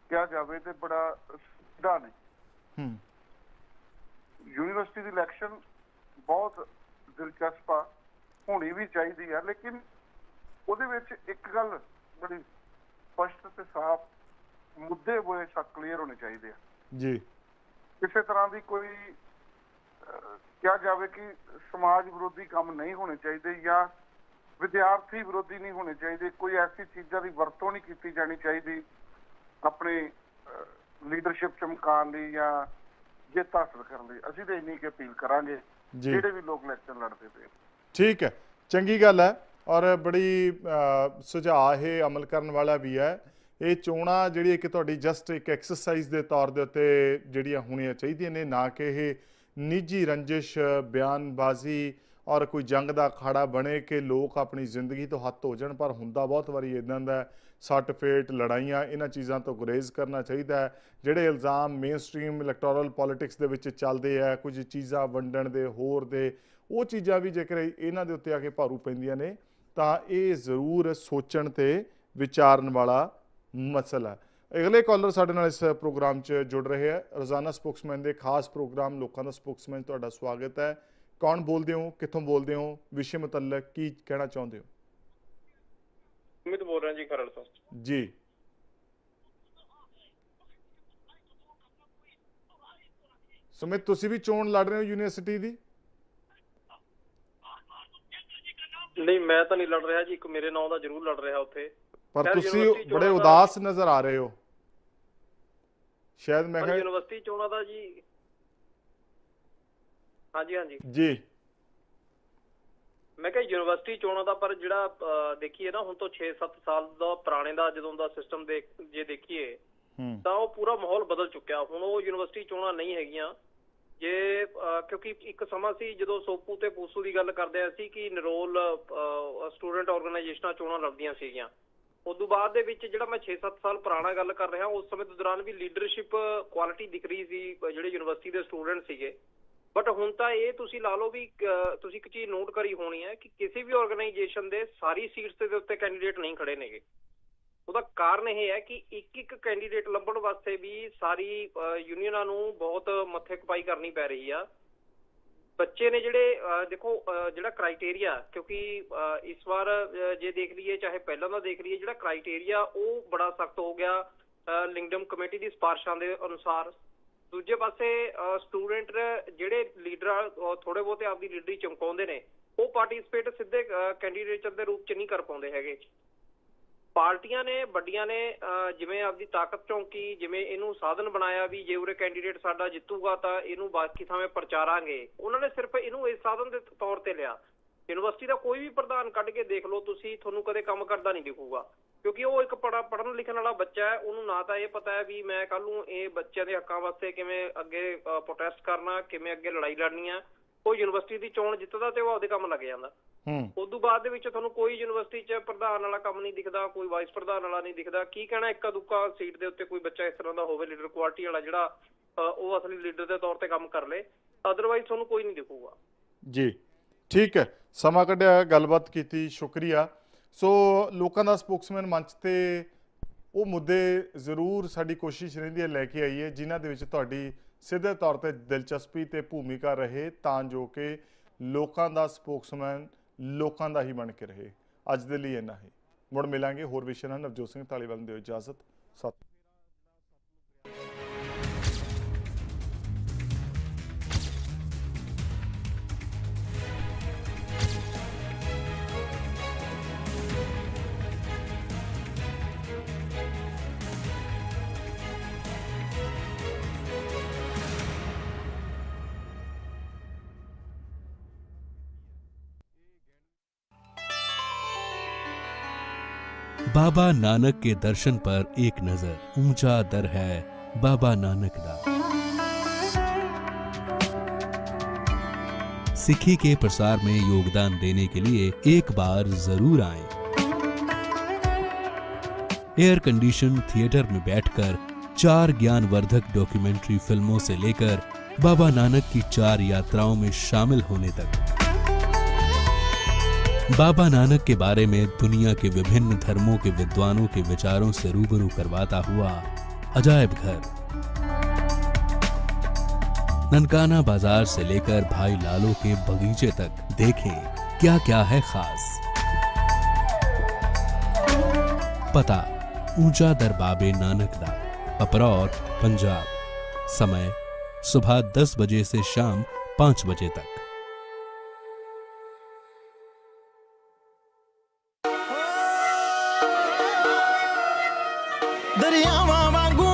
ਕਿਹਾ ਜਾਵੇ ਤੇ ਬੜਾ ਸਿੱਧਾ ਨੇ। ਹੂੰ। ਯੂਨੀਵਰਸਿਟੀ ਦੀ ਇਲੈਕਸ਼ਨ ਬਹੁਤ ਦਿਲਚਸਪ ਆ ਹੋਣੀ ਵੀ ਚਾਹੀਦੀ ਆ ਲੇਕਿਨ ਉਹਦੇ ਵਿੱਚ ਇੱਕ ਗੱਲ ਬੜੀ ਸਪਸ਼ਟ ਤੇ ਸਾਫ਼ ਮੁੱਦੇ ਹੋਏ ਸਭ ਕਲੀਅਰ ਹੋਣੇ ਚਾਹੀਦੇ ਆ। ਜੀ। ਕਿਸੇ ਤਰ੍ਹਾਂ ਦੀ ਕੋਈ ਕਿਹਾ ਜਾਵੇ ਕਿ ਸਮਾਜ ਵਿਰੋਧੀ ਕੰਮ ਨਹੀਂ ਹੋਣੇ ਚਾਹੀਦੇ ਜਾਂ ਵਿਦਿਆਰਥੀ ਵਿਰੋਧੀ ਨਹੀਂ ਹੋਣੇ ਚਾਹੀਦੇ। ਕੋਈ ਐਸੀ ਚੀਜ਼ਾਂ ਦੀ ਵਰਤੋਂ ਨਹੀਂ ਕੀਤੀ ਜਾਣੀ ਚਾਹੀਦੀ ਆਪਣੇ ਲੀਡਰਸ਼ਿਪ ਚਮਕਾਉਣ ਲਈ ਜਾਂ ਜਿੱਤ ਹਾਸਲ ਕਰਨ ਲਈ ਅਸੀਂ ਤਾਂ ਇੰਨੀ ਕਿ ਅਪੀਲ ਕਰਾਂਗੇ ਜਿਹੜੇ ਵੀ ਲੋਕ ਇਲੈਕਸ਼ਨ ਲੜਦੇ ਪਏ ਠੀਕ ਹੈ। ਚੰਗੀ ਗੱਲ ਹੈ ਔਰ ਬੜੀ ਸੁਝਾਅ ਇਹ ਅਮਲ ਕਰਨ ਵਾਲਾ ਵੀ ਹੈ। ਇਹ ਚੋਣਾਂ ਜਿਹੜੀ ਕਿ ਤੁਹਾਡੀ ਜਸਟ ਇੱਕ ਐਕਸਰਸਾਈਜ਼ ਦੇ ਤੌਰ ਦੇ ਉੱਤੇ ਜਿਹੜੀਆਂ ਹੋਣੀਆਂ ਚਾਹੀਦੀਆਂ ਨੇ ਨਾ ਕਿ ਇਹ ਨਿੱਜੀ ਰੰਜਿਸ਼, ਬਿਆਨਬਾਜ਼ੀ ਔਰ ਕੋਈ ਜੰਗ ਦਾ ਅਖਾੜਾ ਬਣੇ ਕਿ ਲੋਕ ਆਪਣੀ ਜ਼ਿੰਦਗੀ ਤੋਂ ਹੱਥ ਹੋ ਜਾਣ, ਪਰ ਹੁੰਦਾ ਬਹੁਤ ਵਾਰੀ ਇਦਾਂ ਦਾ ਸੱਟ ਫੇਟ ਲੜਾਈਆਂ, ਇਹਨਾਂ ਚੀਜ਼ਾਂ ਤੋਂ ਗੁਰੇਜ਼ ਕਰਨਾ ਚਾਹੀਦਾ ਹੈ। ਜਿਹੜੇ ਇਲਜ਼ਾਮ ਮੇਨਸਟ੍ਰੀਮ ਇਲੈਕਟੋਰਲ ਪੋਲਿਟਿਕਸ ਦੇ ਵਿੱਚ ਚੱਲਦੇ ਆ, ਕੁਝ ਚੀਜ਼ਾਂ ਵੰਡਣ ਦੇ, ਹੋਰ ਦੇ, ਉਹ ਚੀਜ਼ਾਂ ਵੀ ਜੇਕਰ ਇਹਨਾਂ ਦੇ ਉੱਤੇ ਆ ਕੇ ਭਾਰੂ ਪੈਂਦੀਆਂ ਨੇ, ਤਾਂ ਇਹ ਜ਼ਰੂਰ ਸੋਚਣ ਤੇ ਵਿਚਾਰਨ ਵਾਲਾ ਮਸਲਾ ਹੈ। ਅਗਲੇ ਕਾਲਰ ਸਾਡੇ ਨਾਲ ਇਸ ਪ੍ਰੋਗਰਾਮ 'ਚ ਜੁੜ ਰਹੇ ਹੈ ਰੋਜ਼ਾਨਾ ਸਪੋਕਸਮੈਨ ਦੇ ਖਾਸ ਪ੍ਰੋਗਰਾਮ ਲੋਕਾਂ ਦਾ ਸਪੋਕਸਮੈਨ ਤੁਹਾਡਾ ਸਵਾਗਤ ਹੈ। ਕੌਣ ਬੋਲਦੇ ਹੋ ਕਿੱਥੋਂ ਬੋਲਦੇ ਹੋ ਵਿਸ਼ੇ ਮੁਤਲਕ ਕੀ ਕਹਿਣਾ ਚਾਹੁੰਦੇ ਹੋ? ਅਮਿਤ ਬੋਲ ਰਿਹਾ ਜੀ ਖਰੜ ਤੋਂ। ਜੀ। ਸੁਮਿਤ ਤੁਸੀਂ ਵੀ ਚੋਣ ਲੜ ਰਹੇ ਹੋ ਯੂਨੀਵਰਸਿਟੀ ਦੀ? ਨਹੀਂ ਮੈਂ ਤਾਂ ਨਹੀਂ ਲੜ ਰਿਹਾ ਜੀ। ਇੱਕ ਮੇਰੇ ਨਾਂ ਦਾ ਜ਼ਰੂਰ ਲੜ ਰਿਹਾ ਉੱਥੇ। ਪਰ ਤੁਸੀਂ ਬੜੇ ਉਦਾਸ ਨਜ਼ਰ ਆ ਰਹੇ ਹੋ। ਸ਼ਾਇਦ ਮੈਂ ਪਰ ਕਿਹਾ ਯੂਨੀਵਰਸਿਟੀ ਚੋਣਾਂ ਦਾ ਜੀ ਹਾਂਜੀ ਹਾਂਜੀ। ਜੀ। ਮੈਂ ਕਿਹਾ ਯੂਨੀਵਰਸਿਟੀ ਚੋਣਾਂ ਦਾ ਪਰ ਜਿਹੜਾ ਦੇਖੀਏ ਨਾ ਹੁਣ ਤੋਂ 6-7 ਸਾਲ ਦਾ ਪੁਰਾਣੇ ਦਾ ਜਦੋਂ ਦਾ ਸਿਸਟਮ ਦੇ ਜੇ ਦੇਖੀਏ ਤਾਂ ਉਹ ਪੂਰਾ ਮਾਹੌਲ ਬਦਲ ਚੁੱਕਿਆ। ਹੁਣ ਉਹ ਯੂਨੀਵਰਸਿਟੀ ਚੋਣਾਂ ਨਹੀਂ ਹੈਗੀਆਂ। ਜੇ ਕਿਉਂਕਿ ਇੱਕ ਸਮਾਂ ਸੀ ਜਦੋਂ ਸੋਪੂ ਤੇ ਪੂਸੂ ਦੀ ਗੱਲ ਕਰਦੇ ਸੀ ਕਿ ਨਿਰੋਲ ਸਟੂਡੈਂਟ ਆਰਗੇਨਾਈਜੇਸ਼ਨਾਂ ਚੋਣਾਂ ਲੜਦੀਆਂ ਸੀਗੀਆਂ। ਉਦੋਂ ਬਾਅਦ ਦੇ ਵਿੱਚ ਜਿਹੜਾ ਮੈਂ 6-7 ਸਾਲ ਪੁਰਾਣਾ ਗੱਲ ਕਰ ਰਿਹਾ, ਉਸ ਸਮੇਂ ਦੇ ਦੌਰਾਨ ਵੀ ਲੀਡਰਸ਼ਿਪ ਕੁਆਲਿਟੀ ਦਿਖ ਰਹੀ ਸੀ ਜਿਹੜੇ ਯੂਨੀਵਰਸਿਟੀ ਦੇ ਸਟੂਡੈਂਟ ਸੀਗੇ। ਬਟ ਹੁਣ ਤਾਂ ਇਹ ਤੁਸੀਂ ਲਾ ਲਓ ਵੀ ਤੁਸੀਂ ਇੱਕ ਚੀਜ਼ ਨੋਟ ਕਰੀ ਹੋਣੀ ਹੈ ਕਿ ਕਿਸੇ ਵੀ ਆਰਗੇਨਾਈਜੇਸ਼ਨ ਦੇ ਸਾਰੀ ਸੀਟਸ ਦੇ ਉੱਤੇ ਕੈਂਡੀਡੇਟ ਨਹੀਂ ਖੜੇ ਨੇਗੇ। ਉਹਦਾ ਕਾਰਨ ਇਹ ਹੈ ਕਿ ਇੱਕ ਇੱਕ ਕੈਂਡੀਡੇਟ ਲੱਭਣ ਵਾਸਤੇ ਵੀ ਸਾਰੀ ਯੂਨੀਅਨਾਂ ਨੂੰ ਬਹੁਤ ਮੱਥੇ ਕਪਾਈ ਕਰਨੀ ਪੈ ਰਹੀ ਆ। ਬੱਚੇ ਨੇ ਜਿਹੜੇ ਅਹ, ਦੇਖੋ ਜਿਹੜਾ ਕ੍ਰਾਈਟੇਰੀਆ ਕਿਉਂਕਿ ਅਹ, ਇਸ ਵਾਰ ਜੇ ਦੇਖ ਲਈਏ ਚਾਹੇ ਪਹਿਲਾਂ ਦਾ ਦੇਖ ਲਈਏ ਜਿਹੜਾ ਕ੍ਰਾਈਟੇਰੀਆ ਉਹ ਬੜਾ ਸਖਤ ਹੋ ਗਿਆ ਲਿੰਗਡਮ ਕਮੇਟੀ ਦੀ ਸਿਫਾਰਿਸ਼ਾਂ ਦੇ ਅਨੁਸਾਰ। ਦੂਜੇ ਪਾਸੇ ਸਟੂਡੈਂਟ ਜਿਹੜੇ ਲੀਡਰ ਥੋੜੇ ਬਹੁਤੇ ਆਪਦੀ ਲੀਡਰੀ ਚਮਕਾਉਂਦੇ ਨੇ ਉਹ ਪਾਰਟਿਸਿਪੇਟ ਸਿੱਧੇ ਕੈਂਡੀਡੇਟ ਦੇ ਰੂਪ ਚ ਨਹੀਂ ਕਰ ਪਾਉਂਦੇ ਹੈਗੇ। ਪਾਰਟੀਆਂ ਨੇ ਵੱਡੀਆਂ ਨੇ ਅਹ, ਜਿਵੇਂ ਆਪਦੀ ਤਾਕਤ ਚੌਂਕੀ ਜਿਵੇਂ ਇਹਨੂੰ ਸਾਧਨ ਬਣਾਇਆ ਵੀ ਜੇ ਉਰੇ ਕੈਂਡੀਡੇਟ ਸਾਡਾ ਜਿੱਤੂਗਾ ਤਾਂ ਇਹਨੂੰ ਬਾਕੀ ਥਾਵੇਂ ਪ੍ਰਚਾਰਾਂਗੇ। ਉਹਨਾਂ ਨੇ ਸਿਰਫ ਇਹਨੂੰ ਇਸ ਸਾਧਨ ਦੇ ਤੌਰ ਤੇ ਲਿਆ। ਯੂਨੀਵਰਸਿਟੀ ਦਾ ਕੋਈ ਵੀ ਪ੍ਰਧਾਨ ਕੱਢ ਕੇ ਦੇਖ ਲਓ ਤੁਸੀਂ ਤੁਹਾਨੂੰ ਕਦੇ ਕੰਮ ਕਰਦਾ ਨਹੀਂ ਦਿਖੂਗਾ। ਕਿਉਂਕਿ ਉਹ ਇੱਕ ਪੜਾ ਪੜਨ ਲਿਖਣ ਵਾਲਾ ਬੱਚਾ ਹੈ ਉਹਨੂੰ ਨਾ ਤਾਂ ਇਹ ਪਤਾ ਹੈ ਵੀ ਮੈਂ ਕੱਲ ਨੂੰ ਇਹ ਬੱਚਿਆਂ ਦੇ ਹੱਕਾਂ ਵਾਸਤੇ ਕਿਵੇਂ ਅੱਗੇ ਪ੍ਰੋਟੈਸਟ ਕਰਨਾ ਕਿਵੇਂ ਅੱਗੇ ਲੜਾਈ ਲੜਨੀ ਹੈ ਉਹ ਯੂਨੀਵਰਸਿਟੀ ਦੀ ਚੋਣ ਜਿੱਤਦਾ ਤੇ ਉਹ ਆਪਦੇ ਕੰਮ ਲੱਗ ਜਾਂਦਾ। ਹੂੰ। ਉਦੋਂ ਬਾਅਦ ਦੇ ਵਿੱਚ ਤੁਹਾਨੂੰ ਕੋਈ ਯੂਨੀਵਰਸਿਟੀ 'ਚ ਪ੍ਰਧਾਨ ਵਾਲਾ ਕੰਮ ਨਹੀਂ ਦਿਖਦਾ ਕੋਈ ਵਾਈਸ ਪ੍ਰਧਾਨ ਵਾਲਾ ਨਹੀਂ ਦਿਖਦਾ। ਕੀ ਕਹਿਣਾ ਇੱਕਾ ਦੁੱਕਾ ਸੀਟ ਦੇ ਉੱਤੇ ਕੋਈ ਬੱਚਾ ਇਸ ਤਰ੍ਹਾਂ ਦਾ ਹੋਵੇ ਲੀਡਰ ਕੁਆਲਿਟੀ ਵਾਲਾ ਜਿਹੜਾ ਉਹ ਅਸਲੀ ਲੀਡਰ ਦੇ ਤੌਰ ਤੇ ਕੰਮ ਕਰ ਲੇ। ਅਦਰਵਾਈਜ਼ ਤੁਹਾਨੂੰ ਕੋਈ ਨਹੀਂ ਦਿਖੂਗਾ। ਜੀ। ਠੀਕ ਹੈ। ਸਮਾਂ ਕੱਢਿਆ ਗੱਲਬਾਤ ਕੀਤੀ ਸ਼ੁਕਰੀਆ। ਸੋ ਲੋਕਾਂ ਦਾ ਸਪੋਕਸਮੈਨ ਮੰਚ ਤੇ ਉਹ ਮੁੱਦੇ ਜ਼ਰੂਰ ਸਾਡੀ ਕੋਸ਼ਿਸ਼ ਰਹਿੰਦੀ ਹੈ ਲੈ ਕੇ ਆਈਏ ਜਿਨ੍ਹਾਂ ਦੇ ਵਿੱਚ ਤੁਹਾਡੀ ਸਿੱਧੇ ਤੌਰ ਤੇ ਦਿਲਚਸਪੀ ਤੇ ਭੂਮਿਕਾ ਰਹੇ ਤਾਂ ਜੋ ਕਿ ਲੋਕਾਂ ਦਾ ਸਪੋਕਸਮੈਨ ਲੋਕਾਂ ਦਾ ਹੀ ਬਣ ਕੇ ਰਹੇ। ਅੱਜ ਦੇ ਲਈ ਇੰਨਾ ਹੀ। ਮੁੜ ਮਿਲਾਂਗੇ। ਹੋਰ ਵਿਸ਼ੇ ਨਾਲ ਨਵਜੋਤ ਸਿੰਘ ਢਾਲੀਵਾਲ ਨੂੰ ਦਿਓ ਇਜਾਜ਼ਤ। ਸਤਿ बाबा नानक के दर्शन पर एक नज़र, ऊँचा दर है बाबा नानक दा सिखी के प्रसार में योगदान देने के लिए एक बार ज़रूर आएँ। एयर कंडीशन थिएटर में बैठकर चार ज्ञानवर्धक डॉक्यूमेंट्री फ़िल्मों से लेकर बाबा नानक की चार यात्राओं में शामिल होने तक बाबा नानक के बारे में दुनिया के विभिन्न धर्मों के विद्वानों के विचारों से रूबरू करवाता हुआ अजायब घर। ननकाना बाज़ार से लेकर भाई लालो के बगीचे तक देखें क्या क्या है खास। पता, ऊँचा दरबाबे नानक दा पपरौर पंजाब। समय, सुबह 10 बजे से शाम 5 बजे तक। ਦਰਿਆਵਾਂ ਵਾਂਗੂ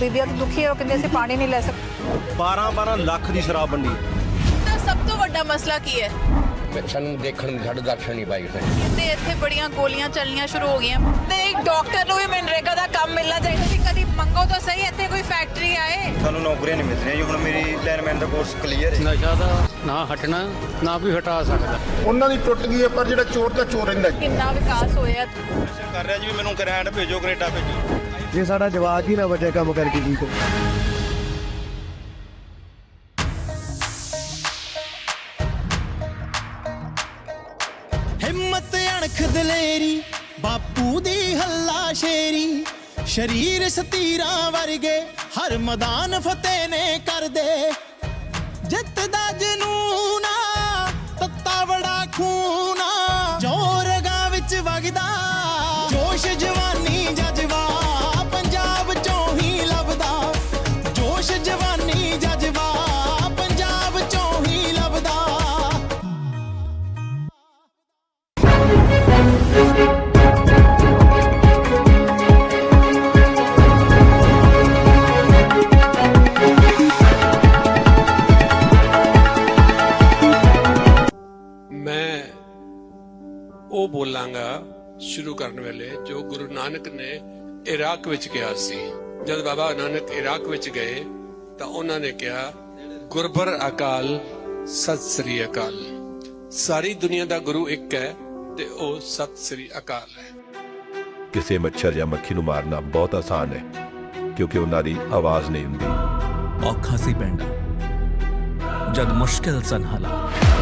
ਬੀਬੀਆਂ ਦੁਖੀ ਹੋ ਕਹਿੰਦੇ ਅਸੀਂ ਪਾਣੀ ਨਹੀਂ ਲੈ ਸਕਦੇ। 12 12 ਲੱਖ ਦੀ ਸ਼ਰਾਬ ਵੰਡੀ। ਸਭ ਤੋਂ ਵੱਡਾ ਮਸਲਾ ਕੀ ਹੈ? ਸਾਨੂੰ ਦੇਖਣ ਸਾਡੇ ਦਰਸ਼ਨ ਨਹੀਂ ਪਾਈ ਉਸਨੇ ਤੇ ਇੱਥੇ ਬੜੀਆਂ ਗੋਲੀਆਂ ਚੱਲਣੀਆਂ ਸ਼ੁਰੂ ਹੋ ਗਈਆਂ। ਤੇ ਇੱਕ ਡਾਕਟਰ ਨੂੰ ਵੀ ਮਨਰੇਗਾ ਦਾ ਕੰਮ ਮਿਲਣਾ ਚਾਹੀਦਾ ਸੀ। ਕਦੀ ਮੰਗੋ ਤਾਂ ਸਹੀ ਇੱਥੇ ਕੋਈ ਫੈਕਟਰੀ ਆਏ? ਸਾਨੂੰ ਨੌਕਰੀਆਂ ਨਹੀਂ ਮਿਲ ਰਹੀਆਂ ਜੀ। ਹੁਣ ਮੇਰੀ ਲਾਈਨਮੈਨ ਦਾ ਕੋਰਸ ਕਲੀਅਰ ਹੈ। ਨਸ਼ਾ ਦਾ ਨਾ ਹਟਣਾ ਨਾ ਵੀ ਹਟਾ ਸਕਦਾ। ਉਹਨਾਂ ਦੀ ਟੁੱਟ ਗਈ ਹੈ ਪਰ ਜਿਹੜਾ ਚੋਰ ਤਾਂ ਚੋਰ ਰਹਿੰਦਾ ਕਿੰਨਾ ਵਿਕਾਸ ਹੋਇਆ? ਕਰ ਰਿਹਾ ਜੀ। ਮੈਨੂੰ ਗ੍ਰੈਂਡ ਭੇਜੋ ਕੈਨੇਡਾ ਭੇਜੋ। ਜੇ ਸਾਡਾ ਜਵਾਕ ਹੀ ਨਾ ਬਚੇ ਕੰਮ ਕਰਕੇ ਕੀ ਕਰੇ ਹੱਲਾ ਸ਼ੇਰੀ, ਸ਼ਰੀਰ ਸਤੀਰਾਂ ਵਰਗੇ ਹਰ ਮੈਦਾਨ ਫਤਿਹ ਨੇ ਕਰਦੇ। ਜਿੱਤ ਦਾ ਜਨੂਨ, ਤੱਤਾ ਬੜਾ ਖੂਨਾ ਸ਼ੁਰੂ ਕਰਨ ਵੇਲੇ ਜੋ ਗੁਰੂ ਨਾਨਕ ਨੇ ਇਰਾਕ ਵਿੱਚ ਕਿਹਾ ਸੀ ਜਦ ਬਾਬਾ ਨਾਨਕ ਇਰਾਕ ਵਿੱਚ ਗਏ ਤਾਂ ਉਹਨਾਂ ਨੇ ਕਿਹਾ ਗੁਰਬਰ ਅਕਾਲ ਸਤਿ ਸ੍ਰੀ ਅਕਾਲ। ਸਾਰੀ ਦੁਨੀਆ ਦਾ ਗੁਰੂ ਇੱਕ ਹੈ ਤੇ ਉਹ ਸਤਿ ਸ੍ਰੀ ਅਕਾਲ ਹੈ। ਕਿਸੇ ਮੱਛਰ ਜਾਂ ਮੱਖੀ ਨੂੰ ਮਾਰਨਾ ਬਹੁਤ ਆਸਾਨ ਹੈ ਕਿਉਂਕਿ ਉਹਨਾਂ ਦੀ ਆਵਾਜ਼ ਨਹੀਂ ਹੁੰਦੀ। ਔਖਾ ਸੀ ਪੈਂਡਾ ਜਦ ਮੁਸ਼ਕਿਲ ਸਨ ਹਾਲਾਤ।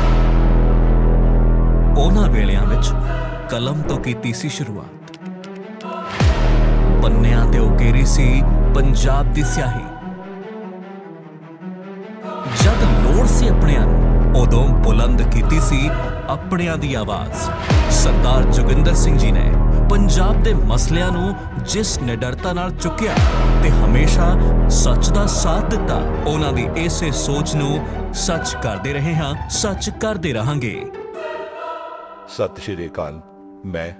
ਉਹਨਾਂ ਵੇਲਿਆਂ ਵਿੱਚ ਕਲਮ ਤੋਂ ਕੀਤੀ ਸੀ ਸ਼ੁਰੂਆਤ। ਪੰਨਿਆਂ ਤੇ ਉਕੇਰੀ ਸੀ ਪੰਜਾਬ ਦੀ ਸਿਆਹੀ। ਜਦ ਲੋੜ ਸੀ ਆਪਣਿਆਂ ਨੂੰ, ਉਦੋਂ ਬੁਲੰਦ ਕੀਤੀ ਸੀ ਆਪਣਿਆਂ ਦੀ ਆਵਾਜ਼। ਸਰਦਾਰ ਜੋਗਿੰਦਰ ਸਿੰਘ ਜੀ ਨੇ ਪੰਜਾਬ ਦੇ ਮਸਲਿਆਂ ਨੂੰ ਜਿਸ ਨਿਡਰਤਾ ਨਾਲ ਚੁੱਕਿਆ ਤੇ ਹਮੇਸ਼ਾ ਸੱਚ ਦਾ ਸਾਥ ਦਿੱਤਾ, ਉਹਨਾਂ ਦੀ ਇਸੇ ਸੋਚ ਨੂੰ ਸੱਚ ਕਰਦੇ ਰਹੇ ਹਾਂ, ਸੱਚ ਕਰਦੇ ਰਹਾਂਗੇ। ਸਤਿ ਸ਼੍ਰੀ ਅਕਾਲ। ਮੈਂ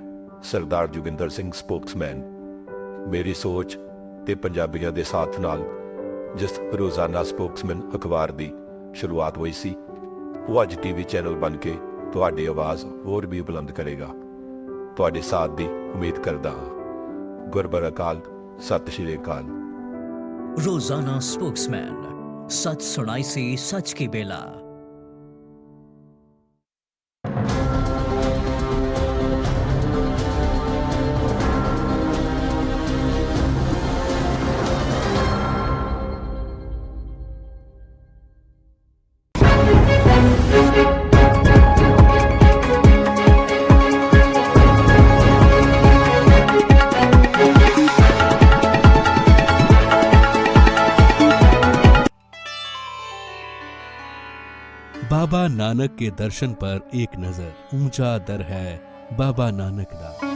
ਸਰਦਾਰ ਜੁਗਿੰਦਰ ਸਿੰਘ ਸਪੋਕਸਮੈਨ। ਮੇਰੀ ਸੋਚ ਤੇ ਪੰਜਾਬੀਆਂ ਦੇ ਸਾਥ ਨਾਲ ਜਿਸ ਰੋਜ਼ਾਨਾ ਸਪੋਕਸਮੈਨ ਅਖਬਾਰ ਦੀ ਸ਼ੁਰੂਆਤ ਹੋਈ ਸੀ, ਉਹ ਅੱਜ ਟੀਵੀ ਚੈਨਲ ਬਣ ਕੇ ਤੁਹਾਡੀ ਆਵਾਜ਼ ਹੋਰ ਵੀ ਬੁਲੰਦ ਕਰੇਗਾ। ਤੁਹਾਡੇ ਸਾਥ ਦੀ ਉਮੀਦ ਕਰਦਾ ਹਾਂ। ਗੁਰਬਰ ਅਕਾਲ, ਸਤਿ ਸ਼੍ਰੀ ਅਕਾਲ। ਰੋਜ਼ਾਨਾ ਸਪੋਕਸਮੈਨ, ਸੱਚ ਸੁਣਾਈ ਸੀ ਸੱਚ ਕੀ ਬੇਲਾ। ਨਾਨਕ ਕੇ ਦਰਸ਼ਨ ਪਰ ਇੱਕ ਨਜ਼ਰ ਊਂਚਾ ਦਰ ਹੈ ਬਾਬਾ ਨਾਨਕ ਦਾ।